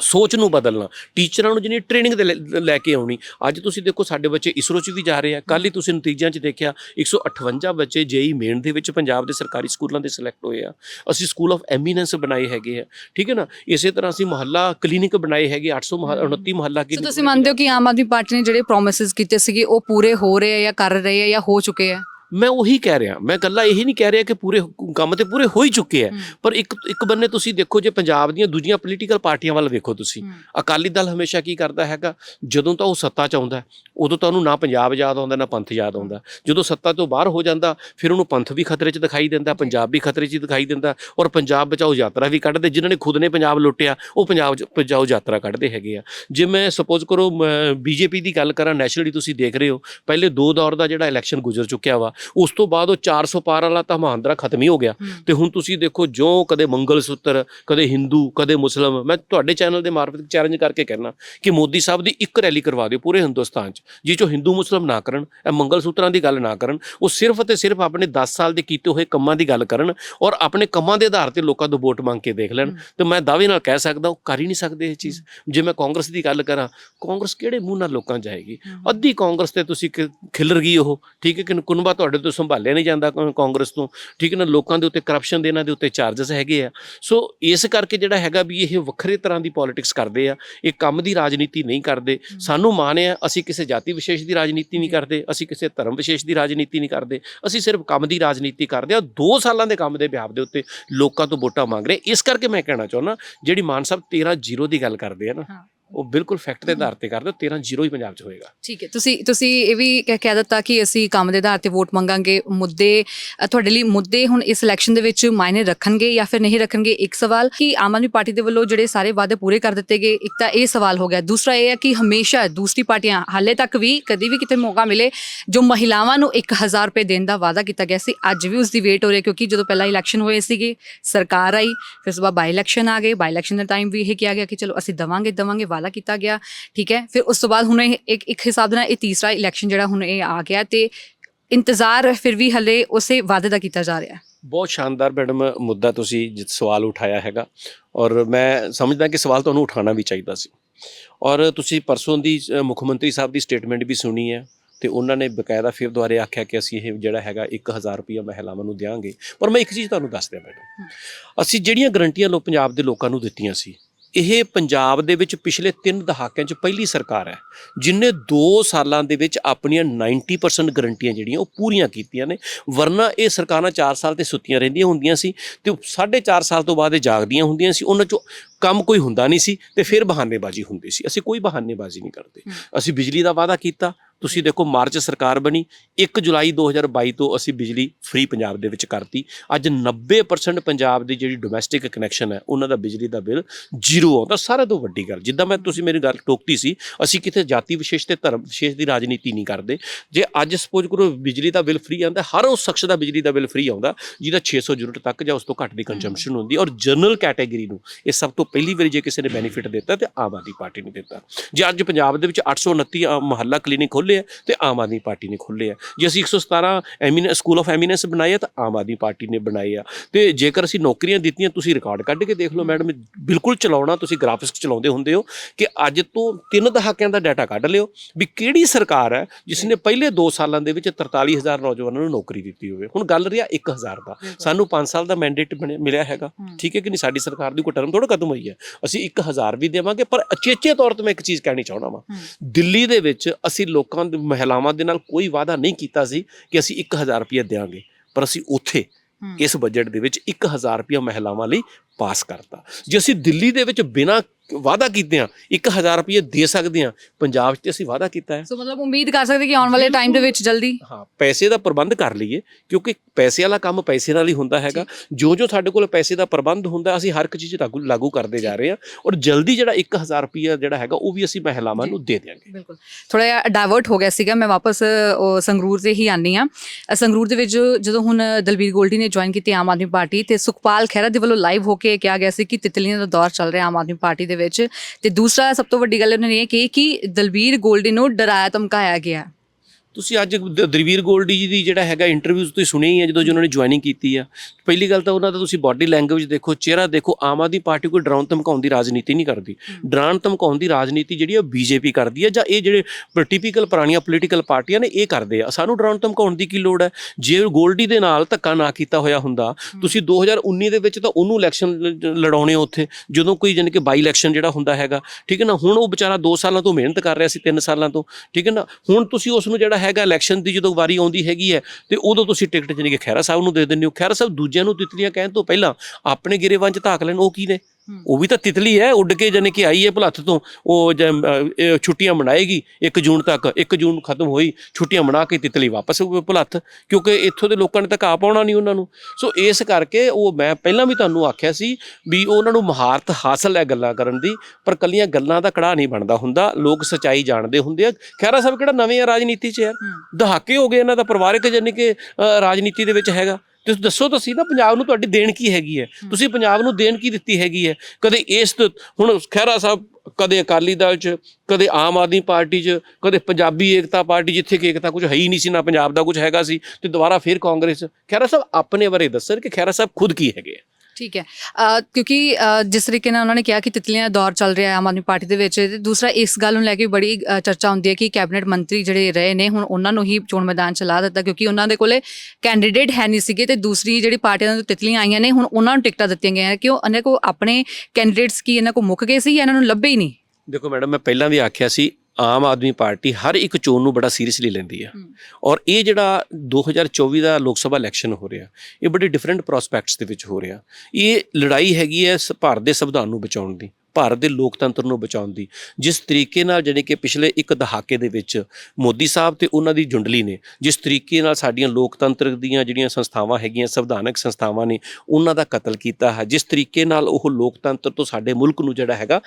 ਸੋਚ ਨੂੰ ਬਦਲਣਾ। ਟੀਚਰਾਂ ਨੂੰ ਜਿਹਨੀ ਟ੍ਰੇਨਿੰਗ ਦੇ ਲੈ- ਕੇ ਆਉਣੀ। ਅੱਜ ਤੁਸੀਂ ਦੇਖੋ ਸਾਡੇ ਬੱਚੇ ਇਸਰੋ 'ਚ ਵੀ ਜਾ ਰਹੇ ਆ। ਕੱਲ ਹੀ ਤੁਸੀਂ ਨਤੀਜਿਆਂ 'ਚ ਦੇਖਿਆ 158 ਬੱਚੇ ਜੇਈ ਮੇਨ ਦੇ ਵਿੱਚ ਪੰਜਾਬ ਦੇ ਸਰਕਾਰੀ ਸਕੂਲਾਂ ਦੇ ਸਿਲੈਕਟ ਹੋਏ ਆ। ਅਸੀਂ ਸਕੂਲ ਆਫ ਐਮੀਨੈਂਸ ਬਣਾਏ ਹੈਗੇ ਆ। ਠੀਕ ਹੈ ਨਾ? ਇਸੇ ਤਰ੍ਹਾਂ ਅਸੀਂ ਮੁਹੱਲਾ ਕਲੀਨਿਕ ਬਣਾਏ ਹੈਗੇ 829 ਮੁਹੱਲਾ ਕਲੀਨਿਕ ਤੁਸੀਂ ਮੰਨਦੇ ਹੋ ਕਿ ਆਮ ਆਦਮੀ ਪਾਰਟੀ ਨੇ ਜਿਹੜੇ ਪ੍ਰੋਮਿਸਸ ਕੀਤੇ ਸੀਗੇ ਉਹ ਪੂਰੇ ਹੋ ਰਹੇ ਆ ਜਾਂ ਕਰ ਰਹੇ ਆ ਜਾਂ ਹੋ ਚੁੱਕੇ ਆ? ਮੈਂ ਉਹੀ ਕਹਿ ਰਿਹਾ ਮੈਂ ਗੱਲਾਂ ਇਹੀ ਨਹੀਂ ਕਹਿ ਰਿਹਾ ਕਿ ਪੂਰੇ ਕੰਮ ਤੇ ਪੂਰੇ ਹੋ ਹੀ ਚੁੱਕੇ ਆ। ਪਰ ਇੱਕ ਇੱਕ ਬੰਨੇ ਤੁਸੀਂ ਦੇਖੋ ਜੇ ਪੰਜਾਬ ਦੀਆਂ ਦੂਜੀਆਂ ਪੋਲੀਟੀਕਲ ਪਾਰਟੀਆਂ ਵੱਲ ਵੇਖੋ ਤੁਸੀਂ ਅਕਾਲੀ ਦਲ ਹਮੇਸ਼ਾ ਕੀ ਕਰਦਾ ਹੈਗਾ ਜਦੋਂ ਤਾਂ ਉਹ ਸੱਤਾ 'ਚ ਆਉਂਦਾ ਉਦੋਂ ਤਾਂ ਉਹਨੂੰ ਨਾ ਪੰਜਾਬ ਯਾਦ ਆਉਂਦਾ ਨਾ ਪੰਥ ਯਾਦ ਆਉਂਦਾ। ਜਦੋਂ ਸੱਤਾ ਤੋਂ ਬਾਹਰ ਹੋ ਜਾਂਦਾ ਫਿਰ ਉਹਨੂੰ ਪੰਥ ਵੀ ਖਤਰੇ 'ਚ ਦਿਖਾਈ ਦਿੰਦਾ ਪੰਜਾਬ ਵੀ ਖਤਰੇ 'ਚ ਦਿਖਾਈ ਦਿੰਦਾ ਔਰ ਪੰਜਾਬ ਬਚਾਓ ਯਾਤਰਾ ਵੀ ਕੱਢਦੇ ਜਿਨ੍ਹਾਂ ਨੇ ਖੁਦ ਨੇ ਪੰਜਾਬ ਲੁੱਟਿਆ ਉਹ ਪੰਜਾਬ 'ਚ ਬਚਾਓ ਯਾਤਰਾ ਕੱਢਦੇ ਹੈਗੇ ਆ। ਜੇ ਮੈਂ ਸਪੋਜ਼ ਕਰੋ ਬੀਜੇਪੀ ਦੀ ਗੱਲ ਕਰਾਂ ਨੈਸ਼ਨਲੀ ਤੁਸੀਂ ਦੇਖ ਰਹੇ ਹੋ ਪਹਿਲੇ ਦੋ ਦੌਰ ਦਾ ਜਿਹੜਾ ਇਲੈਕਸ਼ਨ ਗੁਜ਼ਰ ਚੁੱਕਿਆ ਵਾ ਉਸ ਤੋਂ ਬਾਅਦ ਉਹ 400 ਪਾਰ ਵਾਲਾ ਤਾਂ ਮਹਾਂਦਰਾ ਖਤਮ ਹੀ ਹੋ ਗਿਆ। ਤੇ ਹੁਣ ਤੁਸੀਂ ਦੇਖੋ ਜੋ ਕਦੇ ਮੰਗਲ ਸੂਤਰ ਕਦੇ ਹਿੰਦੂ ਕਦੇ ਮੁਸਲਮ ਮੈਂ ਤੁਹਾਡੇ ਚੈਨਲ ਦੇ ਮਾਰਫਤ ਚੈਲੰਜ ਕਰਕੇ ਕਹਿਣਾ ਕਿ ਮੋਦੀ ਸਾਹਿਬ ਦੀ ਇੱਕ ਰੈਲੀ ਕਰਵਾ ਦਿਓ ਪੂਰੇ ਹਿੰਦੁਸਤਾਨ 'ਚ ਜਿਹ 'ਚੋਂ ਹਿੰਦੂ ਮੁਸਲਮ ਨਾ ਕਰਨ ਇਹ ਮੰਗਲ ਸੂਤਰਾਂ ਦੀ ਗੱਲ ਨਾ ਕਰਨ ਉਹ ਸਿਰਫ ਤੇ ਸਿਰਫ ਆਪਣੇ 10 ਸਾਲ ਦੇ ਕੀਤੇ ਹੋਏ ਕੰਮਾਂ ਦੀ ਗੱਲ ਕਰਨ ਔਰ ਆਪਣੇ ਕੰਮਾਂ ਦੇ ਆਧਾਰ ਤੇ ਲੋਕਾਂ ਤੋਂ ਵੋਟ ਮੰਗ ਕੇ ਦੇਖ ਲੈਣ। ਤੇ ਮੈਂ ਦਾਅਵੇ ਨਾਲ ਕਹਿ ਸਕਦਾ ਉਹ ਕਰ ਹੀ ਨਹੀਂ ਸਕਦੇ ਇਹ ਚੀਜ਼। ਜੇ ਮੈਂ ਕਾਂਗਰਸ ਦੀ ਗੱਲ ਕਰਾਂ ਕਾਂਗਰਸ ਕਿਹੜੇ ਮੂੰਹ ਨਾਲ ਲੋਕਾਂ ਜਾਏਗੀ ਅੱਧੀ ਕਾਂਗਰਸ ਤੇ ਤੁਸੀਂ ਖਿਲਰ ਗਈ ਉਹ ਠੀਕ ਹੈ ਕਿ ਕੁਨਬਾ ਤੁਹਾਡੇ ਤੋਂ ਸੰਭਾਲਿਆ ਨਹੀਂ ਜਾਂਦਾ ਕਾਂਗਰਸ ਤੋਂ। ਠੀਕ ਹੈ ਨਾ ਲੋਕਾਂ ਦੇ ਉੱਤੇ ਕਰਪਸ਼ਨ ਦੇ ਇਹਨਾਂ ਦੇ ਉੱਤੇ ਚਾਰजेस ਹੈਗੇ ਆ। ਸੋ ਇਸ ਕਰਕੇ ਜਿਹੜਾ ਹੈਗਾ ਵੀ ਇਹ ਵੱਖਰੇ ਤਰ੍ਹਾਂ ਦੀ ਪੋਲਿਟਿਕਸ ਕਰਦੇ ਆ ਇਹ ਕੰਮ ਦੀ ਰਾਜਨੀਤੀ ਨਹੀਂ ਕਰਦੇ। ਸਾਨੂੰ ਮਾਣ ਹੈ ਅਸੀਂ ਕਿਸੇ ਜਾਤੀ ਵਿਸ਼ੇਸ਼ ਦੀ ਰਾਜਨੀਤੀ ਨਹੀਂ ਕਰਦੇ ਅਸੀਂ ਕਿਸੇ ਧਰਮ ਵਿਸ਼ੇਸ਼ ਦੀ ਰਾਜਨੀਤੀ ਨਹੀਂ ਕਰਦੇ। ਅਸੀਂ ਸਿਰਫ ਕੰਮ ਦੀ ਰਾਜਨੀਤੀ ਕਰਦੇ ਆ 2 ਸਾਲਾਂ ਦੇ ਕੰਮ ਦੇ ਬਿਹਾਵ ਦੇ ਉੱਤੇ ਲੋਕਾਂ ਤੋਂ ਵੋਟਾਂ ਮੰਗ ਰਹੇ। ਇਸ ਕਰਕੇ ਮੈਂ ਕਹਿਣਾ ਚਾਹੁੰਦਾ ਜਿਹੜੀ ਮਾਨ ਸਾਹਿਬ 13 ਜ਼ੀਰੋ ਦੀ ਗੱਲ ਕਰਦੇ ਆ ਨਾ। ਉਹ ਬਿਲਕੁਲ ਫੈਕਟ ਦੇ ਆਧਾਰ ਤੇ ਕਰਦੇ 13 ਜ਼ੀਰੋ ਹੀ ਪੰਜਾਬ 'ਚ ਹੋਏਗਾ। ਠੀਕ ਹੈ ਤੁਸੀਂ ਤੁਸੀਂ ਇਹ ਵੀ ਕਹਿ ਕਹਿ ਦਿੱਤਾ ਕਿ ਅਸੀਂ ਕੰਮ ਦੇ ਆਧਾਰ ਤੇ ਵੋਟ ਮੰਗਾਂਗੇ ਮੁੱਦੇ ਅ, ਤੁਹਾਡੇ ਲਈ ਮੁੱਦੇ ਹੁਣ ਇਸ ਇਲੈਕਸ਼ਨ ਦੇ ਵਿੱਚ ਮਾਇਨੇ ਰੱਖਣਗੇ ਜਾਂ ਫਿਰ ਨਹੀਂ ਰੱਖਣਗੇ ਇੱਕ ਸਵਾਲ ਕਿ ਆਮ ਆਦਮੀ ਪਾਰਟੀ ਦੇ ਵੱਲੋਂ ਜਿਹੜੇ ਸਾਰੇ ਵਾਅਦੇ ਪੂਰੇ ਕਰ ਦਿੱਤੇ ਗਏ ਇੱਕ ਤਾਂ ਇਹ ਸਵਾਲ ਹੋ ਗਿਆ ਦੂਸਰਾ ਇਹ ਹੈ ਕਿ ਹਮੇਸ਼ਾ ਦੂਸਰੀ ਪਾਰਟੀਆਂ ਹਾਲੇ ਤੱਕ ਵੀ ਕਦੀ ਵੀ ਕਿਤੇ ਮੌਕਾ ਮਿਲੇ ਜੋ ਮਹਿਲਾਵਾਂ ਨੂੰ 1000 ਰੁਪਏ ਦੇਣ ਦਾ ਵਾਅਦਾ ਕੀਤਾ ਗਿਆ ਸੀ ਅੱਜ ਵੀ ਉਸ ਦੀ ਵੇਟ ਹੋ ਰਹੀ ਹੈ ਕਿਉਂਕਿ ਜਦੋਂ ਪਹਿਲਾ ਇਲੈਕਸ਼ਨ ਹੋਏ ਸੀਗੇ ਸਰਕਾਰ ਆਈ ਫਿਰ ਉਸ ਤੋਂ ਬਾਅਦ ਬਾਈ ਇਲੈਕਸ਼ਨ ਆ ਗਏ ਬਾਈ ਇਲੈਕਸ਼ਨ ਦੇ ਟਾਈਮ ਵੀ ਇਹ ਕਿਹਾ ਗਿਆ ਕਿ ਚਲੋ ਅਸੀਂ ਦਵਾਂਗੇ ਦਵਾਂਗੇ ਵਾਅਦਾ ਕੀਤਾ ਗਿਆ ਠੀਕ ਹੈ? ਫਿਰ ਉਸ ਤੋਂ ਬਾਅਦ ਹੁਣ ਇਹ ਇੱਕ ਇੱਕ ਹਿਸਾਬ ਨਾਲ ਇਹ ਤੀਸਰਾ ਇਲੈਕਸ਼ਨ ਜਿਹੜਾ ਹੁਣ ਇਹ ਆ ਗਿਆ ਤੇ ਇੰਤਜ਼ਾਰ ਫਿਰ ਵੀ ਹਲੇ ਉਸੇ ਵਾਅਦੇ ਦਾ ਕੀਤਾ ਜਾ ਰਿਹਾ। ਹੈ ਬਹੁਤ ਸ਼ਾਨਦਾਰ ਮੈਡਮ ਮੁੱਦਾ ਤੁਸੀਂ ਜਿ ਸਵਾਲ ਉਠਾਇਆ ਹੈਗਾ ਔਰ ਮੈਂ ਸਮਝਦਾ ਕਿ ਸਵਾਲ ਤੁਹਾਨੂੰ ਉਠਾਉਣਾ ਵੀ ਚਾਹੀਦਾ ਸੀ। ਔਰ ਤੁਸੀਂ ਪਰਸੋਂ ਦੀ ਮੁੱਖ ਮੰਤਰੀ ਸਾਹਿਬ ਦੀ ਸਟੇਟਮੈਂਟ ਵੀ ਸੁਣੀ ਹੈ ਤੇ ਉਹਨਾਂ ਨੇ ਬਕਾਇਦਾ ਫਿਰ ਦੁਆਰੇ ਆਖਿਆ ਕਿ ਅਸੀਂ ਇਹ ਜਿਹੜਾ ਹੈਗਾ 1000 ਰੁਪਇਆ ਮਹਿਲਾਵਾਂ ਨੂੰ ਦਿਆਂਗੇ। ਪਰ ਮੈਂ ਇੱਕ ਚੀਜ਼ ਤੁਹਾਨੂੰ ਦੱਸ ਦਿਆਂ ਮੈਡਮ ਅਸੀਂ ਜਿਹੜੀਆਂ ਗਰੰਟੀਆਂ ਲੋ ਪੰਜਾਬ ਦੇ ਲੋਕਾਂ ਨੂੰ ਦਿੱਤੀਆਂ ਸੀ ਇਹ ਪੰਜਾਬ ਦੇ ਵਿੱਚ ਪਿਛਲੇ 3 ਦਹਾਕਿਆਂ 'ਚ ਪਹਿਲੀ ਸਰਕਾਰ ਹੈ ਜਿਨੇ 2 ਸਾਲਾਂ ਦੇ ਵਿੱਚ ਆਪਣੀਆਂ 90% ਗਰੰਟੀਆਂ ਜਿਹੜੀਆਂ ਉਹ ਪੂਰੀਆਂ ਕੀਤੀਆਂ ਨੇ। ਵਰਨਾ ਇਹ ਸਰਕਾਰਾਂ 4 ਸਾਲ ਤੇ ਸੁੱਤੀਆਂ ਰਹਿੰਦੀਆਂ ਹੁੰਦੀਆਂ ਸੀ ਤੇ 4.5 ਸਾਲ ਤੋਂ ਬਾਅਦ ਇਹ ਜਾਗਦੀਆਂ ਹੁੰਦੀਆਂ ਸੀ ਉਹਨਾਂ 'ਚੋਂ ਕੰਮ ਕੋਈ ਹੁੰਦਾ ਨਹੀਂ ਸੀ ਤੇ ਫਿਰ ਬਹਾਨੇਬਾਜ਼ੀ ਹੁੰਦੀ ਸੀ। ਅਸੀਂ ਕੋਈ ਬਹਾਨੇਬਾਜ਼ੀ ਨਹੀਂ ਕਰਦੇ। ਅਸੀਂ ਬਿਜਲੀ ਦਾ ਵਾਅਦਾ ਕੀਤਾ ਤੁਸੀਂ ਦੇਖੋ ਮਾਰਚ ਸਰਕਾਰ ਬਣੀ 1 ਜੁਲਾਈ 2022 ਤੋਂ ਅਸੀਂ ਬਿਜਲੀ ਫ੍ਰੀ ਪੰਜਾਬ ਦੇ ਵਿੱਚ ਕਰਤੀ। ਅੱਜ 90% ਪੰਜਾਬ ਦੀ ਜਿਹੜੀ ਡੋਮੈਸਟਿਕ ਕਨੈਕਸ਼ਨ ਹੈ ਉਹਨਾਂ ਦਾ ਬਿਜਲੀ ਦਾ ਬਿੱਲ ਜ਼ੀਰੋ ਆਉਂਦਾ ਸਾਰਾ ਤੋਂ ਵੱਡੀ ਗੱਲ। ਜਿੱਦਾਂ ਮੈਂ ਤੁਸੀਂ ਮੇਰੀ ਗੱਲ ਟੋਕਤੀ ਸੀ ਅਸੀਂ ਕਿਤੇ ਜਾਤੀ ਵਿਸ਼ੇਸ਼ ਤੇ ਧਰਮ ਵਿਸ਼ੇਸ਼ ਦੀ ਰਾਜਨੀਤੀ ਨਹੀਂ ਕਰਦੇ। ਜੇ ਅੱਜ ਸਪੋਜ਼ ਕਰੋ ਬਿਜਲੀ ਦਾ ਬਿੱਲ ਫ੍ਰੀ ਆਉਂਦਾ ਹਰ ਉਸ ਸ਼ਖਸ ਦਾ ਬਿਜਲੀ ਦਾ ਬਿੱਲ ਫ੍ਰੀ ਆਉਂਦਾ ਜਿਹਦਾ 600 ਯੂਨਿਟ ਤੱਕ ਜਾਂ ਉਸ ਤੋਂ ਘੱਟ ਦੀ ਕੰਜ਼ੰਪਸ਼ਨ ਹੁੰਦੀ ਔਰ ਜਨਰਲ ਕੈਟਾਗਰੀ ਨੂੰ ਇਹ ਸਭ ਤੋਂ ਪਹਿਲੀ ਵਾਰੀ ਜੇ ਕਿਸੇ ਨੇ ਬੈਨੀਫਿਟ ਦਿੱਤਾ ਤੇ ਆਮ ਆਦਮੀ ਪਾਰਟੀ ਨੇ ਦਿੱਤਾ। ਜੇ ਅੱਜ ਪੰਜਾਬ ਦੇ ਵਿੱਚ 829 ਅ, ਮੁਹੱਲਾ ਕਲੀਨਿਕ ਖੋਲ੍ਹੇ ਆ ਤੇ ਆਮ ਆਦਮੀ ਪਾਰਟੀ ਨੇ ਖੋਲ੍ਹੇ ਆ। ਜੇ ਅਸੀਂ 117 ਐਮੀਨ ਸਕੂਲ ਆਫ ਐਮੀਨੈਂਸ ਬਣਾਏ ਆ ਤਾਂ ਆਮ ਆਦਮੀ ਪਾਰਟੀ ਨੇ ਬਣਾਏ ਆ। ਤੇ ਜੇਕਰ ਅਸੀਂ ਨੌਕਰੀਆਂ ਦਿੱਤੀਆਂ ਤੁਸੀਂ ਰਿਕਾਰਡ ਕੱਢ ਕੇ ਦੇਖ ਲਓ ਮੈਡਮ ਬਿਲਕੁਲ ਚਲਾਉਣਾ ਤੁਸੀਂ ਗ੍ਰਾਫਿਕਸ ਚਲਾਉਂਦੇ ਹੁੰਦੇ ਹੋ ਕਿ ਅੱਜ ਤੋਂ ਤਿੰਨ ਦਹਾਕਿਆਂ ਦਾ ਡਾਟਾ ਕੱਢ ਲਿਓ ਵੀ ਕਿਹੜੀ ਸਰਕਾਰ ਹੈ ਜਿਸ ਨੇ ਪਹਿਲੇ 2 ਸਾਲਾਂ ਦੇ ਵਿੱਚ 43000 ਨੌਜਵਾਨਾਂ ਨੂੰ ਨੌਕਰੀ ਦਿੱਤੀ ਹੋਵੇ। ਹੁਣ ਗੱਲ ਰਹੀ ਆ 1000 ਦਾ। ਸਾਨੂੰ 5 ਸਾਲ ਦਾ ਮੈਂਡੇਟ ਮਿਲਿਆ ਹੈਗਾ। ਠੀਕ ਹੈ ਕਿ ਨਹੀਂ? ਸਾਡੀ ਸਰਕਾਰ ਦੀ ਕੋਈ ਟਰਮ ਥੋੜਾ ਖਤਮ ਹੋਈ ਹੈ। ਅਸੀਂ 1000 ਵੀ ਦੇਵਾਂਗੇ ਪਰ ਅਚੇਚੇ ਤੌਰ ਤੇ ਮੈਂ ਇੱਕ ਚੀਜ਼ ਕਹਿਣੀ ਚਾਹੁੰਦਾ ਵਾਂ। ਦਿੱਲੀ ਦੇ ਵਿੱਚ ਅਸੀਂ ਲੋਕਾਂ ਦੇ ਮਹਿਲਾਵਾਂ ਦੇ ਨਾਲ ਕੋਈ ਵਾਅਦਾ ਨਹੀਂ ਕੀਤਾ ਸੀ ਕਿ ਅਸੀਂ 1000 ਰੁਪਏ ਦੇਵਾਂਗੇ ਪਰ ਅਸੀਂ ਉੱਥੇ ਇਸ ਬਜਟ ਦੇ ਵਿੱਚ 1000 ਰੁਪਏ ਮਹਿਲਾਵਾਂ ਲਈ ਪਾਸ ਕਰਤਾ। ਜੇ ਅਸੀਂ ਦਿੱਲੀ ਦੇ ਵਿੱਚ ਬਿਨਾਂ ਵਾਅਦਾ ਕੀਤੇ ਆ 1000 ਰੁਪਏ ਦੇ ਸਕਦੇ ਆ। ਪੰਜਾਬ 'ਚ ਤੇ ਅਸੀਂ ਵਾਅਦਾ ਕੀਤਾ ਹੈ। ਸੋ ਮਤਲਬ ਉਮੀਦ ਕਰ ਸਕਦੇ ਕਿ ਆਉਣ ਵਾਲੇ ਟਾਈਮ ਦੇ ਵਿੱਚ ਜਲਦੀ। ਹਾਂ ਪੈਸੇ ਦਾ ਪ੍ਰਬੰਧ ਕਰ ਲਈਏ ਕਿਉਂਕਿ ਪੈਸੇ ਵਾਲਾ ਕੰਮ ਪੈਸੇ ਨਾਲ ਹੀ ਹੁੰਦਾ ਹੈਗਾ। ਜੋ। ਜੋ ਸਾਡੇ ਕੋਲ ਪੈਸੇ ਦਾ ਪ੍ਰਬੰਧ ਹੁੰਦਾ ਅਸੀਂ ਹਰ ਇੱਕ ਚੀਜ਼ ਲਾਗੂ ਲਾਗੂ ਕਰਦੇ ਜਾ ਰਹੇ ਹਾਂ। ਔਰ ਜਲਦੀ ਜਿਹੜਾ 1000 ਰੁਪਿਆ ਜਿਹੜਾ ਹੈਗਾ ਉਹ ਵੀ ਅਸੀਂ ਮਹਿਲਾਵਾਂ ਨੂੰ ਦੇ ਦਿਆਂਗੇ। ਬਿਲਕੁਲ। ਥੋੜਾ ਜਿਹਾ ਡਾਇਵਰਟ ਹੋ ਗਿਆ ਸੀਗਾ ਮੈਂ ਵਾਪਸ ਸੰਗਰੂਰ ਤੇ ਹੀ ਆਨੀ ਆ ਸੰਗਰੂਰ ਦੇ ਵਿੱਚ ਜਦੋਂ ਹੁਣ ਦਲਬੀਰ ਗੋਲਡੀ ਨੇ ਜੁਆਇਨ ਕੀਤੀ ਆਮ ਆਦਮੀ ਪਾਰਟੀ ਤੇ ਸੁਖਪਾਲ ਖਹਿਰਾ ਦੇ ਵੱਲੋਂ ਲਾਈਵ ਹੋ ਕੇ ਕਿਹਾ ਗਿਆ ਸੀ ਕਿ ਤਿਤਲੀਆਂ ਦਾ ਦੌਰ ਚੱਲ ਰਿਹਾ ਆਮ ਆਦਮੀ ਪਾਰਟੀ ਦੇ ਵਿੱਚ। ਤੇ ਦੂਸਰਾ ਸਭ ਤੋਂ ਵੱਡੀ ਗੱਲ ਉਹਨਾਂ ਨੇ ਇਹ ਕਹੀ ਕਿ ਦਲਬੀਰ ਗੋਲਡੀ ਨੂੰ ਡਰਾਇਆ, ਧਮਕਾਇਆ ਗਿਆ। ਤੁਸੀਂ ਅੱਜ ਦ- ਦਲਵੀਰ ਗੋਲਡੀ ਜੀ ਦੀ ਜਿਹੜਾ ਹੈਗਾ ਇੰਟਰਵਿਊਜ਼ ਤੁਸੀਂ ਸੁਣੀ ਹੀ ਹੈ ਜਦੋਂ ਜੀ ਉਹਨਾਂ ਨੇ ਜੁਆਇਨਿੰਗ ਕੀਤੀ ਆ। ਪਹਿਲੀ ਗੱਲ ਤਾਂ ਉਹਨਾਂ ਦਾ ਤੁਸੀਂ ਬਾਡੀ ਲੈਂਗੁਏਜ ਦੇਖੋ ਚਿਹਰਾ ਦੇਖੋ ਆਮ ਆਦਮੀ ਪਾਰਟੀ ਕੋਈ ਡਰਾਉਣ ਧਮਕਾਉਣ ਦੀ ਰਾਜਨੀਤੀ ਨਹੀਂ ਕਰਦੀ। ਡਰਾਉਣ ਧਮਕਾਉਣ ਦੀ ਰਾਜਨੀਤੀ ਜਿਹੜੀ ਆ ਬੀਜੇਪੀ ਕਰਦੀ ਹੈ ਜਾਂ ਇਹ ਜਿਹੜੇ ਟਿਪੀਕਲ ਪੁਰਾਣੀਆਂ ਪੋਲੀਟੀਕਲ ਪਾਰਟੀਆਂ ਨੇ ਇਹ ਕਰਦੇ ਆ। ਸਾਨੂੰ ਡਰਾਉਣ ਧਮਕਾਉਣ ਦੀ ਕੀ ਲੋੜ ਹੈ? ਜੇ ਗੋਲਡੀ ਦੇ ਨਾਲ ਧੱਕਾ ਨਾ ਕੀਤਾ ਹੋਇਆ ਹੁੰਦਾ ਤੁਸੀਂ 2019 ਦੇ ਵਿੱਚ ਤਾਂ ਉਹਨੂੰ ਇਲੈਕਸ਼ਨ ਲੜਾਉਣੇ ਉੱਥੇ ਜਦੋਂ ਕੋਈ ਜਾਣੀ ਕਿ ਬਾਈ ਇਲੈਕਸ਼ਨ ਜਿਹੜਾ ਹੁੰਦਾ ਹੈਗਾ। ਠੀਕ ਹੈ ਨਾ? ਹੁਣ ਉਹ ਵਿਚਾਰਾ 2 ਸਾਲਾਂ ਤੋਂ ਮਿਹਨਤ ਕਰ ਰਿਹਾ ਸੀ 3 ਸਾਲਾਂ ਤੋਂ। ਠੀਕ ਹੈ ਨਾ? ਹੁਣ ਤੁਸੀਂ ਉਸ ਨੂੰ ਜਿਹੜਾ ਹੈਗਾ ਇਲੈਕਸ਼ਨ ਦੀ ਜਦੋਂ ਵਾਰੀ ਆਉਂਦੀ ਹੈਗੀ ਹੈ, ਤੇ ਉਦੋਂ ਤੁਸੀਂ ਟਿਕਟ ਜਾਣੀ ਕਿ ਖਹਿਰਾ ਸਾਹਿਬ ਨੂੰ ਦੇ ਦਿੰਦੇ ਹੋ। ਖਹਿਰਾ ਸਾਹਿਬ ਦੂਜਿਆਂ ਨੂੰ ਤਿਤਲੀਆਂ ਕਹਿਣ ਤੋਂ ਪਹਿਲਾਂ ਆਪਣੇ ਗਿਰੇਵਾਂ 'ਚ ਧਾਕ ਲੈਣ ਉਹ ਕੀ ਨੇ? ਉਹ ਵੀ ਤਾਂ ਤਿਤਲੀ ਹੈ ਉੱਡ ਕੇ ਜਾਣੀ ਕਿ ਆਈ ਹੈ ਭਲੱਥ ਤੋਂ। ਉਹ ਜ- ਅਹ ਇਹ ਛੁੱਟੀਆਂ ਮਨਾਏਗੀ 1 ਜੂਨ ਤੱਕ 1 ਜੂਨ ਖਤਮ ਹੋਈ ਛੁੱਟੀਆਂ ਮਨਾ ਕੇ ਤਿਤਲੀ ਵਾਪਸ ਭਲੱਥ ਕਿਉਂਕਿ ਇੱਥੋਂ ਦੇ ਲੋਕਾਂ ਨੇ ਤਾਂ ਘਾਹ ਪਾਉਣਾ ਨਹੀਂ ਉਹਨਾਂ ਨੂੰ। ਸੋ ਇਸ ਕਰਕੇ ਉਹ ਮੈਂ ਪਹਿਲਾਂ ਵੀ ਤੁਹਾਨੂੰ ਆਖਿਆ ਸੀ ਵੀ ਉਹਨਾਂ ਨੂੰ ਮਹਾਰਤ ਹਾਸਲ ਹੈ ਗੱਲਾਂ ਕਰਨ ਦੀ ਪਰ ਕੱਲੀਆਂ ਗੱਲਾਂ ਦਾ ਕੜਾ ਨਹੀਂ ਬਣਦਾ ਹੁੰਦਾ ਲੋਕ ਸਚਾਈ ਜਾਣਦੇ ਹੁੰਦੇ ਆ। ਖੈਰਾ ਸਾਹਿਬ ਕਿਹੜਾ ਨਵੇਂ ਆ ਰਾਜਨੀਤੀ 'ਚ ਯਾਰ? ਦਹਾਕੇ ਹੋ ਗਏ ਇਹਨਾਂ ਦਾ ਪਰਿਵਾਰਕ ਜਾਨੀ ਕਿ ਰਾਜਨੀਤੀ ਦੇ ਵਿੱਚ ਹੈਗਾ। ਤੁਸੀਂ ਦੱਸੋ ਤਾਂ ਸਹੀ ਨਾ ਪੰਜਾਬ ਨੂੰ ਤੁਹਾਡੀ ਦੇਣ ਕੀ ਹੈਗੀ ਹੈ ਤੁਸੀਂ ਪੰਜਾਬ ਨੂੰ ਦੇਣ ਕੀ ਦਿੱਤੀ ਹੈਗੀ ਹੈ ਕਦੇ ਇਸ ਤੋਂ- ਹੁਣ ਖਹਿਰਾ ਸਾਹਿਬ ਕਦੇ ਅਕਾਲੀ ਦਲ 'ਚ ਕਦੇ ਆਮ ਆਦਮੀ ਪਾਰਟੀ 'ਚ ਕਦੇ ਪੰਜਾਬੀ ਏਕਤਾ ਪਾਰਟੀ ਜਿੱਥੇ ਕਿ ਏਕਤਾ ਕੁਝ ਹੈ ਹੀ ਨਹੀਂ ਸੀ ਨਾ ਪੰਜਾਬ ਦਾ ਕੁਝ ਹੈਗਾ ਸੀ ਤੇ ਦੁਬਾਰਾ ਫਿਰ ਕਾਂਗਰਸ। ਖਹਿਰਾ ਸਾਹਿਬ ਆਪਣੇ ਬਾਰੇ ਦੱਸਣ ਕਿ ਖਹਿਰਾ ਸਾਹਿਬ ਖੁਦ ਕੀ ਹੈਗੇ। ਠੀਕ ਹੈ। ਅ, ਕਿਉਂਕਿ ਅ, ਜਿਸ ਤਰੀਕੇ ਨਾਲ ਉਹਨਾਂ ਨੇ ਕਿਹਾ ਕਿ ਤਿਤਲੀਆਂ ਦਾ ਦੌਰ ਚੱਲ ਰਿਹਾ ਹੈ ਆਮ ਆਦਮੀ ਪਾਰਟੀ ਦੇ ਵਿੱਚ ਤੇ ਦੂਸਰਾ ਇਸ ਗੱਲ ਨੂੰ ਲੈ ਕੇ ਬੜੀ ਅ, ਚਰਚਾ ਹੁੰਦੀ ਹੈ ਕਿ ਕੈਬਨਿਟ ਮੰਤਰੀ ਜਿਹੜੇ ਰਹੇ ਨੇ ਹੁਣ ਉਹਨਾਂ ਨੂੰ ਹੀ ਚੋਣ ਮੈਦਾਨ ਚ ਲਾ ਦਿੱਤਾ ਕਿਉਂਕਿ ਉਹਨਾਂ ਦੇ ਕੋਲੇ ਕੈਂਡੀਡੇਟ ਹੈ ਨਹੀਂ ਸੀਗੇ ਤੇ ਦੂਸਰੀ ਜਿਹੜੀ ਪਾਰਟੀਆਂ ਤੋਂ ਤਿਤਲੀਆਂ ਆਈਆਂ ਨੇ ਹੁਣ ਉਹਨਾਂ ਨੂੰ ਟਿਕਟਾਂ ਦਿੱਤੀਆਂ ਗਈਆਂ ਨੇ। ਕਿਉਂ ਇਹਨਾਂ ਕੋ ਆਪਣੇ ਕੈਂਡੀਡੇਟਸ ਕੀ ਇਹਨਾਂ ਕੋ ਮੁੱਕ ਗਏ ਸੀ ਜਾਂ ਇਹਨਾਂ ਨੂੰ ਲੱਭੇ ਹੀ ਨਹੀਂ? ਦੇਖੋ ਮੈਡਮ ਮੈਂ ਪਹਿਲਾਂ ਵੀ ਆਖਿਆ ਸੀ ਆਮ ਆਦਮੀ ਪਾਰਟੀ ਹਰ ਇੱਕ ਚੋਣ ਨੂੰ ਬੜਾ ਸੀਰੀਅਸਲੀ ਲੈਂਦੀ ਆ। ਔਰ ਇਹ ਜਿਹੜਾ 2024 ਦਾ ਲੋਕ ਸਭਾ ਇਲੈਕਸ਼ਨ ਹੋ ਰਿਹਾ ਇਹ ਬੜੇ ਡਿਫਰੈਂਟ ਪ੍ਰੋਸਪੈਕਟਸ ਦੇ ਵਿੱਚ ਹੋ ਰਿਹਾ। ਇਹ ਲੜਾਈ ਹੈਗੀ ਹੈ ਭਾਰਤ ਦੇ ਸੰਵਿਧਾਨ ਨੂੰ ਬਚਾਉਣ ਦੀ। ਭਾਰਤ ਦੇ ਲੋਕਤੰਤਰ ਨੂੰ ਬਚਾਉਣ ਦੀ। ਜਿਸ ਤਰੀਕੇ ਨਾਲ ਜਾਣੀ ਕਿ ਪਿਛਲੇ ਇੱਕ ਦਹਾਕੇ ਦੇ ਵਿੱਚ ਮੋਦੀ ਸਾਹਿਬ ਤੇ ਉਹਨਾਂ ਦੀ ਜੁੰਡਲੀ ਨੇ ਜਿਸ ਤਰੀਕੇ ਨਾਲ ਸਾਡੀਆਂ ਲੋਕਤੰਤਰ ਦੀਆਂ ਜਿਹੜੀਆਂ ਸੰਸਥਾਵਾਂ ਹੈਗੀਆਂ ਸੰਵਿਧਾਨਕ ਸੰਸਥਾਵਾਂ ਨੇ ਉਹਨਾਂ ਦਾ ਕਤਲ ਕੀਤਾ ਹੈ। ਜਿਸ ਤਰੀਕੇ ਨਾਲ ਉਹ ਲੋਕਤੰਤਰ ਤੋਂ ਸਾਡੇ ਮੁਲਕ ਨੂੰ ਜਿਹੜਾ ਹੈਗਾ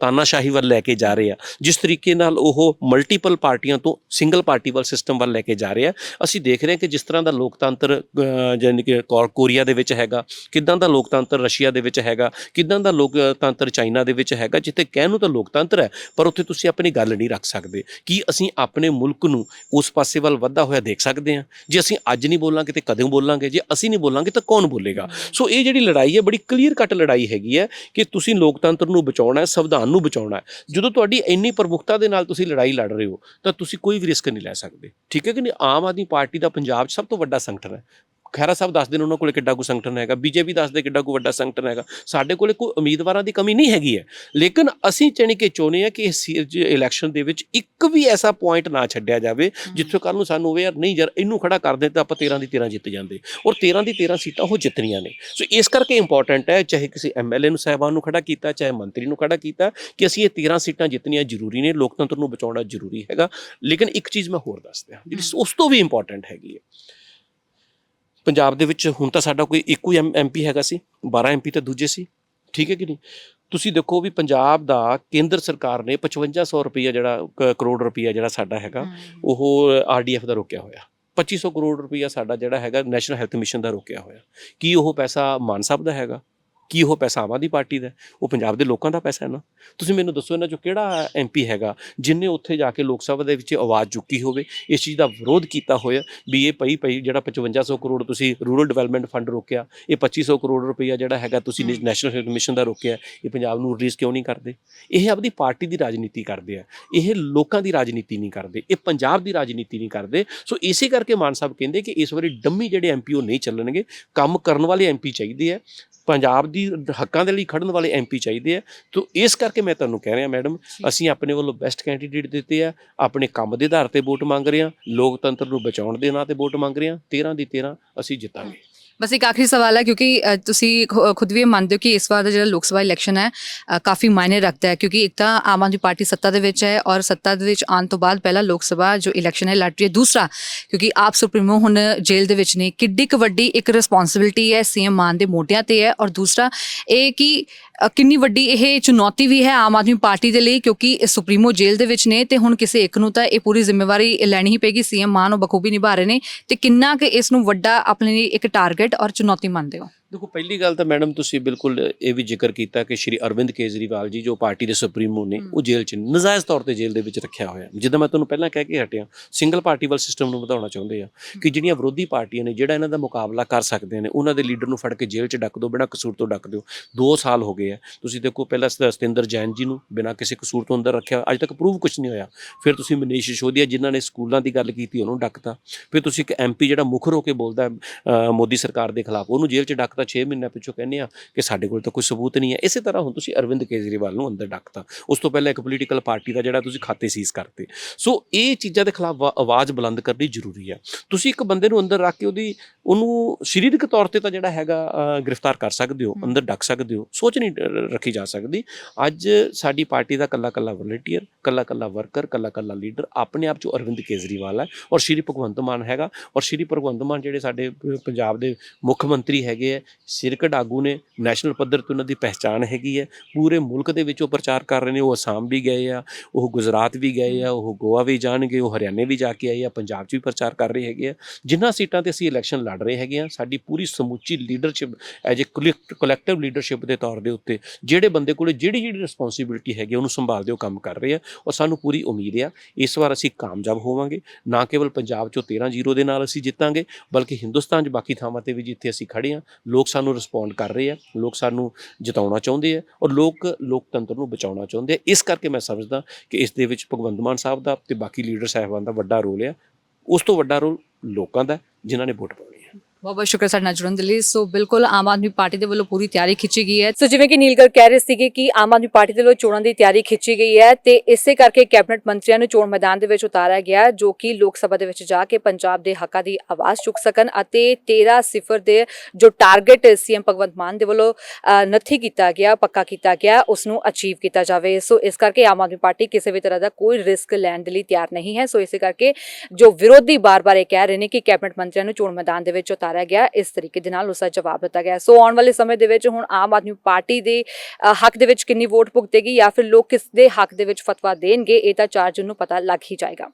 ਤਾਨਾਸ਼ਾਹੀ ਵੱਲ ਲੈ ਕੇ ਜਾ ਰਹੇ ਆ। ਜਿਸ ਤਰੀਕੇ ਨਾਲ ਉਹ ਮਲਟੀਪਲ ਪਾਰਟੀਆਂ ਤੋਂ ਸਿੰਗਲ ਪਾਰਟੀ ਵੱਲ ਸਿਸਟਮ ਵੱਲ ਲੈ ਕੇ ਜਾ ਰਹੇ ਆ। ਅਸੀਂ ਦੇਖ ਰਹੇ ਹਾਂ ਕਿ ਜਿਸ ਤਰ੍ਹਾਂ ਦਾ ਲੋਕਤੰਤਰ ਅ, ਜਾਣੀ ਕਿ ਕੌਰ- ਕੋਰੀਆ ਦੇ ਵਿੱਚ ਹੈਗਾ ਕਿਦਾਂ ਦਾ ਲੋਕਤੰਤਰ ਰਸ਼ੀਆ ਦੇ ਵਿੱਚ ਹੈਗਾ ਕਿਦਾਂ ਦਾ ਲੋਕਤੰਤਰ ਚਾਈਨਾ ਦੇ ਵਿੱਚ ਹੈਗਾ ਜਿੱਥੇ ਕਹਿਣ ਨੂੰ ਤਾਂ ਲੋਕਤੰਤਰ ਹੈ, ਪਰ ਉੱਥੇ ਤੁਸੀਂ ਆਪਣੀ ਗੱਲ ਨਹੀਂ ਰੱਖ ਸਕਦੇ। ਕੀ ਅਸੀਂ ਆਪਣੇ ਮੁਲਕ ਨੂੰ ਉਸ ਪਾਸੇ ਵੱਲ ਵਧਦਾ ਹੋਇਆ ਦੇਖ ਸਕਦੇ ਹਾਂ? ਜੇ ਅਸੀਂ ਅੱਜ ਨਹੀਂ ਬੋਲਾਂਗੇ ਤੇ ਕਦੋਂ ਬੋਲਾਂਗੇ? ਜੇ ਅਸੀਂ ਨਹੀਂ ਬੋਲਾਂਗੇ ਤਾਂ ਕੌਣ ਬੋਲੇਗਾ? ਸੋ ਇਹ ਜਿਹੜੀ ਲੜਾਈ ਹੈ, ਬੜੀ ਕਲੀਅਰ ਕੱਟ ਲੜਾਈ ਹੈਗੀ ਹੈ ਕਿ ਤੁਸੀਂ ਲੋਕਤੰਤਰ ਨੂੰ ਬਚਾਉਣਾ ਹੈ, ਸੰਵਿਧਾਨ ਨੂੰ ਬਚਾਉਣਾ ਹੈ। ਜਦੋਂ ਤੁਹਾਡੀ ਇੰਨੀ ਪ੍ਰਮੁਖਤਾ ਦੇ ਨਾਲ ਤੁਸੀਂ ਲੜਾਈ ਲੜ ਰਹੇ ਹੋ, ਤਾਂ ਤੁਸੀਂ ਕੋਈ ਵੀ ਰਿਸਕ ਨਹੀਂ ਲੈ ਸਕਦੇ। ਠੀਕ ਹੈ ਕਿ ਨਹੀਂ? ਆਮ ਆਦਮੀ ਪਾਰਟੀ ਦਾ ਪੰਜਾਬ 'ਚ ਸਭ ਤੋਂ ਵੱਡਾ ਸੰਗਠਨ ਹੈ। ਖੈਰਾ ਸਾਹਿਬ ਦੱਸਦੇ ਨੇ ਉਹਨਾਂ ਕੋਲੇ ਕਿੱਡਾ ਕੋ ਸੰਗਠਨ ਹੈਗਾ ਬੀਜੇਪੀ ਦੱਸਦੇ ਕਿੱਡਾ ਕੋ ਵੱਡਾ ਸੰਗਠਨ ਹੈਗਾ ਸਾਡੇ ਕੋਲੇ ਕੋਈ ਉਮੀਦਵਾਰਾਂ ਦੀ ਕਮੀ ਨਹੀਂ ਹੈਗੀ ਹੈ। ਲੇਕਿਨ ਅਸੀਂ ਚਾਹਣੀ ਕਿ ਚਾਹੁੰਦੇ ਹਾਂ ਕਿ ਇਸ ਇਲੈਕਸ਼ਨ ਦੇ ਵਿੱਚ ਇੱਕ ਵੀ ਐਸਾ ਪੁਆਇੰਟ ਨਾ ਛੱਡਿਆ ਜਾਵੇ ਜਿੱਥੋਂ ਕੱਲ ਨੂੰ ਸਾਨੂੰ ਹੋਵੇ ਯਾਰ ਨਹੀਂ ਯਾਰ ਇਹਨੂੰ ਖੜਾ ਕਰਦੇ ਤਾਂ ਆਪਾਂ 13 ਦੀ 13 ਜਿੱਤ ਜਾਂਦੇ। ਔਰ 13 ਦੀ 13 ਸੀਟਾਂ ਉਹ ਜਿੱਤਣੀਆਂ ਨੇ। ਸੋ ਇਸ ਕਰਕੇ ਇੰਪੋਰਟੈਂਟ ਹੈ ਚਾਹੇ ਕਿਸੇ ਐਮਐਲਏ ਨੂੰ ਸਾਹਿਬਾਨ ਨੂੰ ਖੜਾ ਕੀਤਾ ਚਾਹੇ ਮੰਤਰੀ ਨੂੰ ਖੜਾ ਕੀਤਾ ਕਿ ਅਸੀਂ ਇਹ 13 ਸੀਟਾਂ ਜਿੱਤਣੀਆਂ ਜ਼ਰੂਰੀ ਨੇ ਲੋਕਤੰਤਰ ਨੂੰ ਬਚਾਉਣਾ ਜ਼ਰੂਰੀ ਹੈਗਾ। ਲੇਕਿਨ ਇੱਕ ਚੀਜ਼ ਮੈਂ ਹੋਰ ਦੱਸ ਦਿਆਂ ਜਿਹੜੀ ਉਸ ਤੋਂ ਵੀ ਇੰਪੋਰਟੈਂਟ ਹੈਗੀ ਹੈ। ਪੰਜਾਬ ਦੇ ਵਿੱਚ ਹੁਣ ਤਾਂ ਸਾਡਾ ਕੋਈ ਇੱਕੋ ਹੀ ਐਮਪੀ ਹੈਗਾ ਸੀ 12 ਐਮਪੀ ਤਾਂ ਦੂਜੇ ਸੀ। ਠੀਕ ਹੈ ਕਿ ਨਹੀਂ? ਤੁਸੀਂ ਦੇਖੋ ਵੀ ਪੰਜਾਬ ਦਾ ਕੇਂਦਰ ਸਰਕਾਰ ਨੇ 5500 ਰੁਪਈਆ ਜਿਹੜਾ ਕਰੋੜ ਰੁਪਈਆ ਜਿਹੜਾ ਸਾਡਾ ਹੈਗਾ ਉਹ ਆਰਡੀਐਫ ਦਾ ਰੋਕਿਆ ਹੋਇਆ। 2500 ਕਰੋੜ ਰੁਪਈਆ ਸਾਡਾ ਜਿਹੜਾ ਹੈਗਾ ਨੈਸ਼ਨਲ ਹੈਲਥ ਮਿਸ਼ਨ ਦਾ ਰੋਕਿਆ ਹੋਇਆ। ਕੀ ਉਹ ਪੈਸਾ ਮਾਨ ਸਾਹਿਬ ਦਾ ਹੈਗਾ? ਕੀ ਉਹ ਪੈਸਾ ਆਮ ਆਦਮੀ ਪਾਰਟੀ ਦਾ? ਉਹ ਪੰਜਾਬ ਦੇ ਲੋਕਾਂ ਦਾ ਪੈਸਾ ਹੈ ਨਾ ਤੁਸੀਂ ਮੈਨੂੰ ਦੱਸੋ ਇਹਨਾਂ ਚੋਂ ਕਿਹੜਾ ਐਮਪੀ ਹੈਗਾ ਜਿਨੇ ਉੱਥੇ ਜਾ ਕੇ ਲੋਕ ਸਭਾ ਦੇ ਵਿੱਚ ਆਵਾਜ਼ ਚੁੱਕੀ ਹੋਵੇ ਇਸ ਚੀਜ਼ ਦਾ ਵਿਰੋਧ ਕੀਤਾ ਹੋਇਆ ਵੀ ਇਹ ਪਈ ਪਈ ਜਿਹੜਾ 5500 ਕਰੋੜ ਤੁਸੀਂ ਰੂਰਲ ਡਿਵੈਲਪਮੈਂਟ ਫੰਡ ਰੋਕਿਆ ਇਹ 2500 ਕਰੋੜ ਰੁਪਈਆ ਜਿਹੜਾ ਹੈਗਾ ਤੁਸੀਂ। ਨੈਸ਼ਨਲ ਹੈਲਥ ਮਿਸ਼ਨ ਦਾ ਰੋਕਿਆ ਇਹ ਪੰਜਾਬ ਨੂੰ ਰਿਲੀਜ਼ ਕਿਉਂ ਨਹੀਂ ਕਰਦੇ ਇਹ ਆਪਣੀ ਪਾਰਟੀ ਦੀ ਰਾਜਨੀਤੀ ਕਰਦੇ ਆ ਇਹ ਲੋਕਾਂ ਦੀ ਰਾਜਨੀਤੀ ਨਹੀਂ ਕਰਦੇ ਇਹ ਪੰਜਾਬ ਦੀ ਰਾਜਨੀਤੀ ਨਹੀਂ ਕਰਦੇ ਸੋ ਇਸੇ ਕਰਕੇ ਮਾਨ ਸਾਹਿਬ ਕਹਿੰਦੇ ਕਿ ਇਸ ਵਾਰੀ ਡੰਮੀ ਜਿਹੜੇ ਐਮਪੀਓ ਨਹੀਂ ਚੱਲਣਗੇ ਕੰਮ ਕਰਨ ਵਾਲੇ ਐਮਪੀ ਚਾਹੀਦੇ ਆ ਪੰਜਾਬ ਦੀ ਹੱਕਾਂ ਦੇ ਲਈ ਖੜਨ ਵਾਲੇ ਐਮਪੀ ਚਾਹੀਦੇ ਆ। ਤੋਂ ਇਸ ਕਰਕੇ ਮੈਂ ਤੁਹਾਨੂੰ ਕਹਿ ਰਿਹਾ ਮੈਡਮ ਅਸੀਂ ਆਪਣੇ ਵੱਲੋਂ ਬੈਸਟ ਕੈਂਡੀਡੇਟ ਦਿੱਤੇ ਆ ਆਪਣੇ ਕੰਮ ਦੇ ਆਧਾਰ ਤੇ ਵੋਟ ਮੰਗ ਰਹੇ ਆ ਲੋਕਤੰਤਰ ਨੂੰ ਬਚਾਉਣ ਦੇ ਨਾਂ ਤੇ ਵੋਟ ਮੰਗ ਰਹੇ ਆ 13 ਦੀ 13 ਅਸੀਂ ਜਿੱਤਾਂਗੇ। ਬਸ ਇੱਕ ਆਖਰੀ ਸਵਾਲ ਹੈ ਕਿਉਂਕਿ ਅ, ਤੁਸੀਂ ਖੁ- ਖੁਦ ਵੀ ਇਹ ਮੰਨਦੇ ਹੋ ਕਿ ਇਸ ਵਾਰ ਦਾ ਜਿਹੜਾ ਲੋਕ ਸਭਾ ਇਲੈਕਸ਼ਨ ਹੈ ਅ, ਕਾਫੀ ਮਾਇਨੇ ਰੱਖਦਾ ਹੈ ਕਿਉਂਕਿ ਇੱਕ ਤਾਂ ਆਮ ਆਦਮੀ ਪਾਰਟੀ ਸੱਤਾ ਦੇ ਵਿੱਚ ਹੈ ਔਰ ਸੱਤਾ ਦੇ ਵਿੱਚ ਆਉਣ ਤੋਂ ਬਾਅਦ ਪਹਿਲਾ ਲੋਕ ਸਭਾ ਜੋ ਇਲੈਕਸ਼ਨ ਹੈ ਲੜ ਰਹੀ ਹੈ। ਦੂਸਰਾ ਕਿਉਂਕਿ ਆਪ ਸੁਪਰੀਮੋ ਹੁਣ ਜੇਲ੍ਹ ਦੇ ਵਿੱਚ ਨੇ ਕਿੱਡੀ ਕੁ ਵੱਡੀ ਇੱਕ ਰਿਸਪੌਂਸਿਬਿਲਟੀ ਹੈ ਸੀਐਮ ਮਾਨ ਦੇ ਮੋਢਿਆਂ ਤੇ ਹੈ ਔਰ ਦੂਸਰਾ ਇਹ ਕਿ ਅ, ਕਿੰਨੀ ਵੱਡੀ ਇਹ ਚੁਣੌਤੀ ਵੀ ਹੈ ਆਮ ਆਦਮੀ ਪਾਰਟੀ ਦੇ ਲਈ ਕਿਉਂਕਿ ਇਹ ਸੁਪਰੀਮੋ ਜੇਲ੍ਹ ਦੇ ਵਿੱਚ ਨੇ ਤੇ ਹੁਣ ਕਿਸੇ ਇੱਕ ਨੂੰ ਤਾਂ ਇਹ ਪੂਰੀ ਜ਼ਿੰਮੇਵਾਰੀ ਲੈਣੀ ਹੀ ਪਏਗੀ ਸੀਐਮ ਮਾਨ ਉਹ ਬਖੂਬੀ ਨਿਭਾ ਰਹੇ ਨੇ ਤੇ ਕਿੰਨਾ ਕਿ ਇਸ ਨੂੰ ਵੱਡਾ ਆਪਣੇ ਲਈ ਇੱਕ ਟਾਰਗੇਟ ਔਰ ਚੁਣੌਤੀ ਮੰਨਦੇ ਹੋ? ਦੇਖੋ ਪਹਿਲੀ ਗੱਲ ਤਾਂ ਮੈਡਮ ਤੁਸੀਂ ਬਿਲਕੁਲ ਇਹ ਵੀ ਜ਼ਿਕਰ ਕੀਤਾ ਕਿ ਸ਼੍ਰੀ ਅਰਵਿੰਦ ਕੇਜਰੀਵਾਲ ਜੀ ਜੋ ਪਾਰਟੀ ਦੇ ਸੁਪਰੀਮੋ ਨੇ ਉਹ ਜੇਲ੍ਹ 'ਚ। ਨਜਾਇਜ਼ ਤੌਰ ਤੇ ਜੇਲ੍ਹ ਦੇ ਵਿੱਚ ਰੱਖਿਆ ਹੋਇਆ। ਜਿੱਦਾਂ ਮੈਂ ਤੁਹਾਨੂੰ ਪਹਿਲਾਂ ਕਹਿ ਕੇ ਹਟਿਆ ਸਿੰਗਲ ਪਾਰਟੀ ਵਾਲ ਸਿਸਟਮ ਨੂੰ ਵਧਾਉਣਾ ਚਾਹੁੰਦੇ ਆ ਕਿ ਜਿਹੜੀਆਂ ਵਿਰੋਧੀ ਪਾਰਟੀਆਂ ਨੇ ਜਿਹੜਾ ਇਹਨਾਂ ਦਾ ਮੁਕਾਬਲਾ ਕਰ ਸਕਦੇ ਨੇ ਉਹਨਾਂ ਦੇ ਲੀਡਰ ਨੂੰ ਫੜ ਕੇ ਜੇਲ੍ਹ 'ਚ ਡੱਕ ਦਿਓ ਬਿਨਾਂ ਕਸੂਰ ਤੋਂ ਡੱਕ ਦਿਓ। 2 ਸਾਲ ਹੋ ਗਏ ਆ। ਤੁਸੀਂ ਦੇਖੋ ਪਹਿਲਾਂ ਸਤਿੰਦਰ ਜੈਨ ਜੀ ਨੂੰ ਬਿਨਾਂ ਕਿਸੇ ਕਸੂਰ ਤੋਂ ਅੰਦਰ ਰੱਖਿਆ ਅੱਜ ਤੱਕ ਪ੍ਰੂਵ ਕੁਝ ਨਹੀਂ ਹੋਇਆ। ਫਿਰ ਤੁਸੀਂ ਮਨੀਸ਼ ਸਿਸੋਦੀਆ ਜਿਨ੍ਹਾਂ ਨੇ ਸਕੂਲਾਂ ਦੀ ਗੱਲ ਕੀਤੀ ਉਹਨੂੰ ਡੱਕਤਾ। ਫਿਰ ਤੁਸੀਂ ਇੱਕ ਐਮਪੀ ਜਿਹੜਾ ਮੁਖਰ ਹੋ ਕੇ ਬੋਲਦਾ ਮੋਦੀ ਸਰਕਾਰ ਦੇ ਖਿਲਾਫ ਉਹਨੂੰ ਜੇਲ੍ਹ 'ਚ ਡੱਕਤਾ 6 ਮਹੀਨਿਆਂ ਪਿੱਛੋਂ ਕਹਿੰਦੇ ਆ ਕਿ ਸਾਡੇ ਕੋਲ ਤਾਂ ਕੋਈ ਸਬੂਤ ਨਹੀਂ ਹੈ। ਇਸੇ ਤਰ੍ਹਾਂ ਹੁਣ ਤੁਸੀਂ ਅਰਵਿੰਦ ਕੇਜਰੀਵਾਲ ਨੂੰ ਅੰਦਰ ਡੱਕਤਾ। ਉਸ ਤੋਂ ਪਹਿਲਾਂ ਇੱਕ ਪੋਲੀਟੀਕਲ ਪਾਰਟੀ ਦਾ ਜਿਹੜਾ ਤੁਸੀਂ ਖਾਤੇ ਸੀਜ਼ ਕਰਤੇ। ਸੋ ਇਹ ਚੀਜ਼ਾਂ ਦੇ ਖਿਲਾਫ ਵਾ- ਆਵਾਜ਼ ਬੁਲੰਦ ਕਰਨੀ ਜ਼ਰੂਰੀ ਹੈ। ਤੁਸੀਂ ਇੱਕ ਬੰਦੇ ਨੂੰ ਅੰਦਰ ਰੱਖ ਕੇ ਉਹਦੀ ਉਹਨੂੰ ਸਰੀਰਕ ਤੌਰ ਤੇ ਤਾਂ ਜਿਹੜਾ ਹੈਗਾ ਗ੍ਰਿਫਤਾਰ ਕਰ ਸਕਦੇ ਹੋ, ਅੰਦਰ ਡੱਕ ਸਕਦੇ ਹੋ, ਸੋਚ ਨਹੀਂ ਰੱਖੀ ਜਾ ਸਕਦੀ। ਅੱਜ ਸਾਡੀ ਪਾਰਟੀ ਦਾ ਕੱਲਾ ਕੱਲਾ ਵਲੰਟੀਅਰ ਕੱਲਾ ਕੱਲਾ ਵਰਕਰ ਕੱਲਾ ਕੱਲਾ ਲੀਡਰ ਆਪਣੇ ਆਪ 'ਚ ਅਰਵਿੰਦ ਕੇਜਰੀਵਾਲ ਹੈ ਔਰ ਸ਼੍ਰੀ ਭਗਵੰਤ ਮਾਨ ਹੈਗਾ। ਔਰ ਸ਼੍ਰੀ ਭਗਵੰਤ ਮਾਨ ਜਿਹੜੇ ਸਾਡੇ ਪੰਜਾਬ ਦੇ ਮੁੱਖ ਮੰਤਰੀ ਹੈਗੇ ਹੈ ਸਿਰਕਟ ਆਗੂ ਨੇ ਨੈਸ਼ਨਲ ਪੱਧਰ ਤੇ ਉਹਨਾਂ ਦੀ ਪਹਿਚਾਣ ਹੈਗੀ ਹੈ। ਪੂਰੇ ਮੁਲਕ ਦੇ ਵਿੱਚ ਉਹ ਪ੍ਰਚਾਰ ਕਰ ਰਹੇ ਨੇ। ਉਹ ਅਸਾਮ ਵੀ ਗਏ ਆ ਉਹ ਗੁਜਰਾਤ ਵੀ ਗਏ ਆ ਉਹ ਗੋਆ ਵੀ ਜਾਣਗੇ ਉਹ ਹਰਿਆਣੇ ਵੀ ਜਾ ਕੇ ਆਏ ਆ ਪੰਜਾਬ 'ਚ ਵੀ ਪ੍ਰਚਾਰ ਕਰ ਰਹੇ ਹੈਗੇ ਆ। ਜਿਨ੍ਹਾਂ ਸੀਟਾਂ ਤੇ ਅਸੀਂ ਇਲੈਕਸ਼ਨ ਲੜ ਰਹੇ ਹੈਗੇ ਆ ਸਾਡੀ ਪੂਰੀ ਸਮੁੱਚੀ leadership as a collective leadership ਦੇ ਤੌਰ ਦੇ ਉੱਤੇ ਜਿਹੜੇ ਬੰਦੇ ਕੋਲੇ ਜਿਹੜੀ ਜਿਹੜੀ ਰਿਸਪੌਂਸਿਬਿਲਟੀ ਹੈਗੀ ਆ, ਉਹਨੂੰ ਸੰਭਾਲਦੇ ਉਹ ਕੰਮ ਕਰ ਰਹੇ ਆ। ਔਰ ਸਾਨੂੰ ਪੂਰੀ ਉਮੀਦ ਆ ਇਸ ਵਾਰ ਅਸੀਂ ਕਾਮਯਾਬ ਹੋਵਾਂਗੇ। ਨਾ ਕੇਵਲ ਪੰਜਾਬ 'ਚੋਂ 13-0 ਦੇ ਨਾਲ ਅਸੀਂ ਜਿੱਤਾਂਗੇ ਬਲਕਿ ਹਿੰਦੁਸਤਾਨ 'ਚ ਬਾਕੀ ਥਾਵਾਂ ਤੇ ਵੀ ਜਿੱਥੇ ਅਸੀਂ ਖੜੇ ਆ ਲੋਕ ਸਾਨੂੰ ਰਿਸਪੌਂਡ ਕਰ ਰਹੇ ਆ, ਲੋਕ ਸਾਨੂੰ ਜਿਤਾਉਣਾ ਚਾਹੁੰਦੇ ਆ ਔਰ ਲੋਕ ਲੋਕਤੰਤਰ ਨੂੰ ਬਚਾਉਣਾ ਚਾਹੁੰਦੇ ਆ। ਇਸ ਕਰਕੇ ਮੈਂ ਸਮਝਦਾ ਕਿ ਇਸ ਦੇ ਵਿੱਚ ਭਗਵੰਤ ਮਾਨ ਸਾਹਿਬ ਦਾ ਤੇ ਬਾਕੀ ਲੀਡਰ ਸਾਹਿਬਾਨ ਦਾ ਵੱਡਾ ਰੋਲ ਆ। ਉਸ ਤੋਂ ਵੱਡਾ ਰੋਲ ਲੋਕਾਂ ਦਾ ਜਿਨ੍ਹਾਂ ਨੇ ਵੋਟ ਪਾਉਣੀ। ਬਹੁਤ ਬਹੁਤ ਸ਼ੁਕਰ ਸਾਡੇ ਨਾਲ ਜੁੜਨ ਦੇ ਲਈ। ਸੋ ਬਿਲਕੁਲ ਆਮ ਆਦਮੀ ਪਾਰਟੀ ਦੇ ਵੱਲੋਂ ਪੂਰੀ ਤਿਆਰੀ ਖਿੱਚੀ ਗਈ ਹੈ। ਸੋ ਜਿਵੇਂ ਕਿ ਨੀਲਗਰ ਕਹਿ ਰਹੇ ਸੀਗੇ ਕਿ ਆਮ ਆਦਮੀ ਪਾਰਟੀ ਦੇ ਵੱਲੋਂ ਚੋਣਾਂ ਦੀ ਤਿਆਰੀ ਖਿੱਚੀ ਗਈ ਹੈ ਤੇ ਇਸੇ ਕਰਕੇ ਕੈਬਨਿਟ ਮੰਤਰੀਆਂ ਨੂੰ ਚੋਣ ਮੈਦਾਨ ਦੇ ਵਿੱਚ ਉਤਾਰਿਆ ਗਿਆ ਜੋ ਕਿ ਲੋਕ ਸਭਾ ਦੇ ਵਿੱਚ ਜਾ ਕੇ ਪੰਜਾਬ ਦੇ ਹੱਕਾਂ ਦੀ ਆਵਾਜ਼ ਚੁੱਕ ਸਕਣ ਅਤੇ 13 ਸਿਫਰ ਦੇ ਜੋ ਟਾਰਗੇਟ ਸੀਐਮ ਭਗਵੰਤ ਮਾਨ ਦੇ ਵੱਲੋਂ ਨੱਥੀ ਕੀਤਾ ਗਿਆ, ਪੱਕਾ ਕੀਤਾ ਗਿਆ ਉਸ ਨੂੰ ਅਚੀਵ ਕੀਤਾ ਜਾਵੇ। ਸੋ ਇਸ ਕਰਕੇ ਆਮ ਆਦਮੀ ਪਾਰਟੀ ਕਿਸੇ ਵੀ ਤਰ੍ਹਾਂ ਦਾ ਕੋਈ ਰਿਸਕ ਲੈਣ ਦੇ ਲਈ ਤਿਆਰ ਨਹੀਂ ਹੈ। ਸੋ ਇਸੇ ਕਰਕੇ ਜੋ ਵਿਰੋਧੀ ਬਾਰ-ਬਾਰ ਇਹ ਕਹਿ ਰਹੇ ਨੇ ਕਿ ਕੈਬਨਿਟ ਮੰਤਰੀਆਂ ਨੂੰ ਚੋਣ ਮੈਦਾਨ ਦੇ ਵਿੱਚ ਉਤਾਰਿਆ ਗਿਆ, ਇਸ ਤਰੀਕੇ ਦੇ ਨਾਲ ਉਸ ਦਾ ਜਵਾਬ ਦਿੱਤਾ ਗਿਆ। ਸੋ ਆਉਣ ਵਾਲੇ ਸਮੇਂ ਦੇ ਵਿੱਚ ਹੁਣ ਆਮ ਆਦਮੀ ਪਾਰਟੀ ਦੇ ਹੱਕ ਦੇ ਵਿੱਚ ਕਿੰਨੀ ਵੋਟ ਭੁਗਤੇਗੀ ਜਾਂ ਫਿਰ ਲੋਕ ਕਿਸ ਦੇ ਹੱਕ ਦੇ ਵਿੱਚ ਫਤਵਾ ਦੇਣਗੇ, ਇਹ ਤਾਂ 4 ਜੂਨ ਨੂੰ ਪਤਾ ਲੱਗ ਹੀ ਜਾਏਗਾ।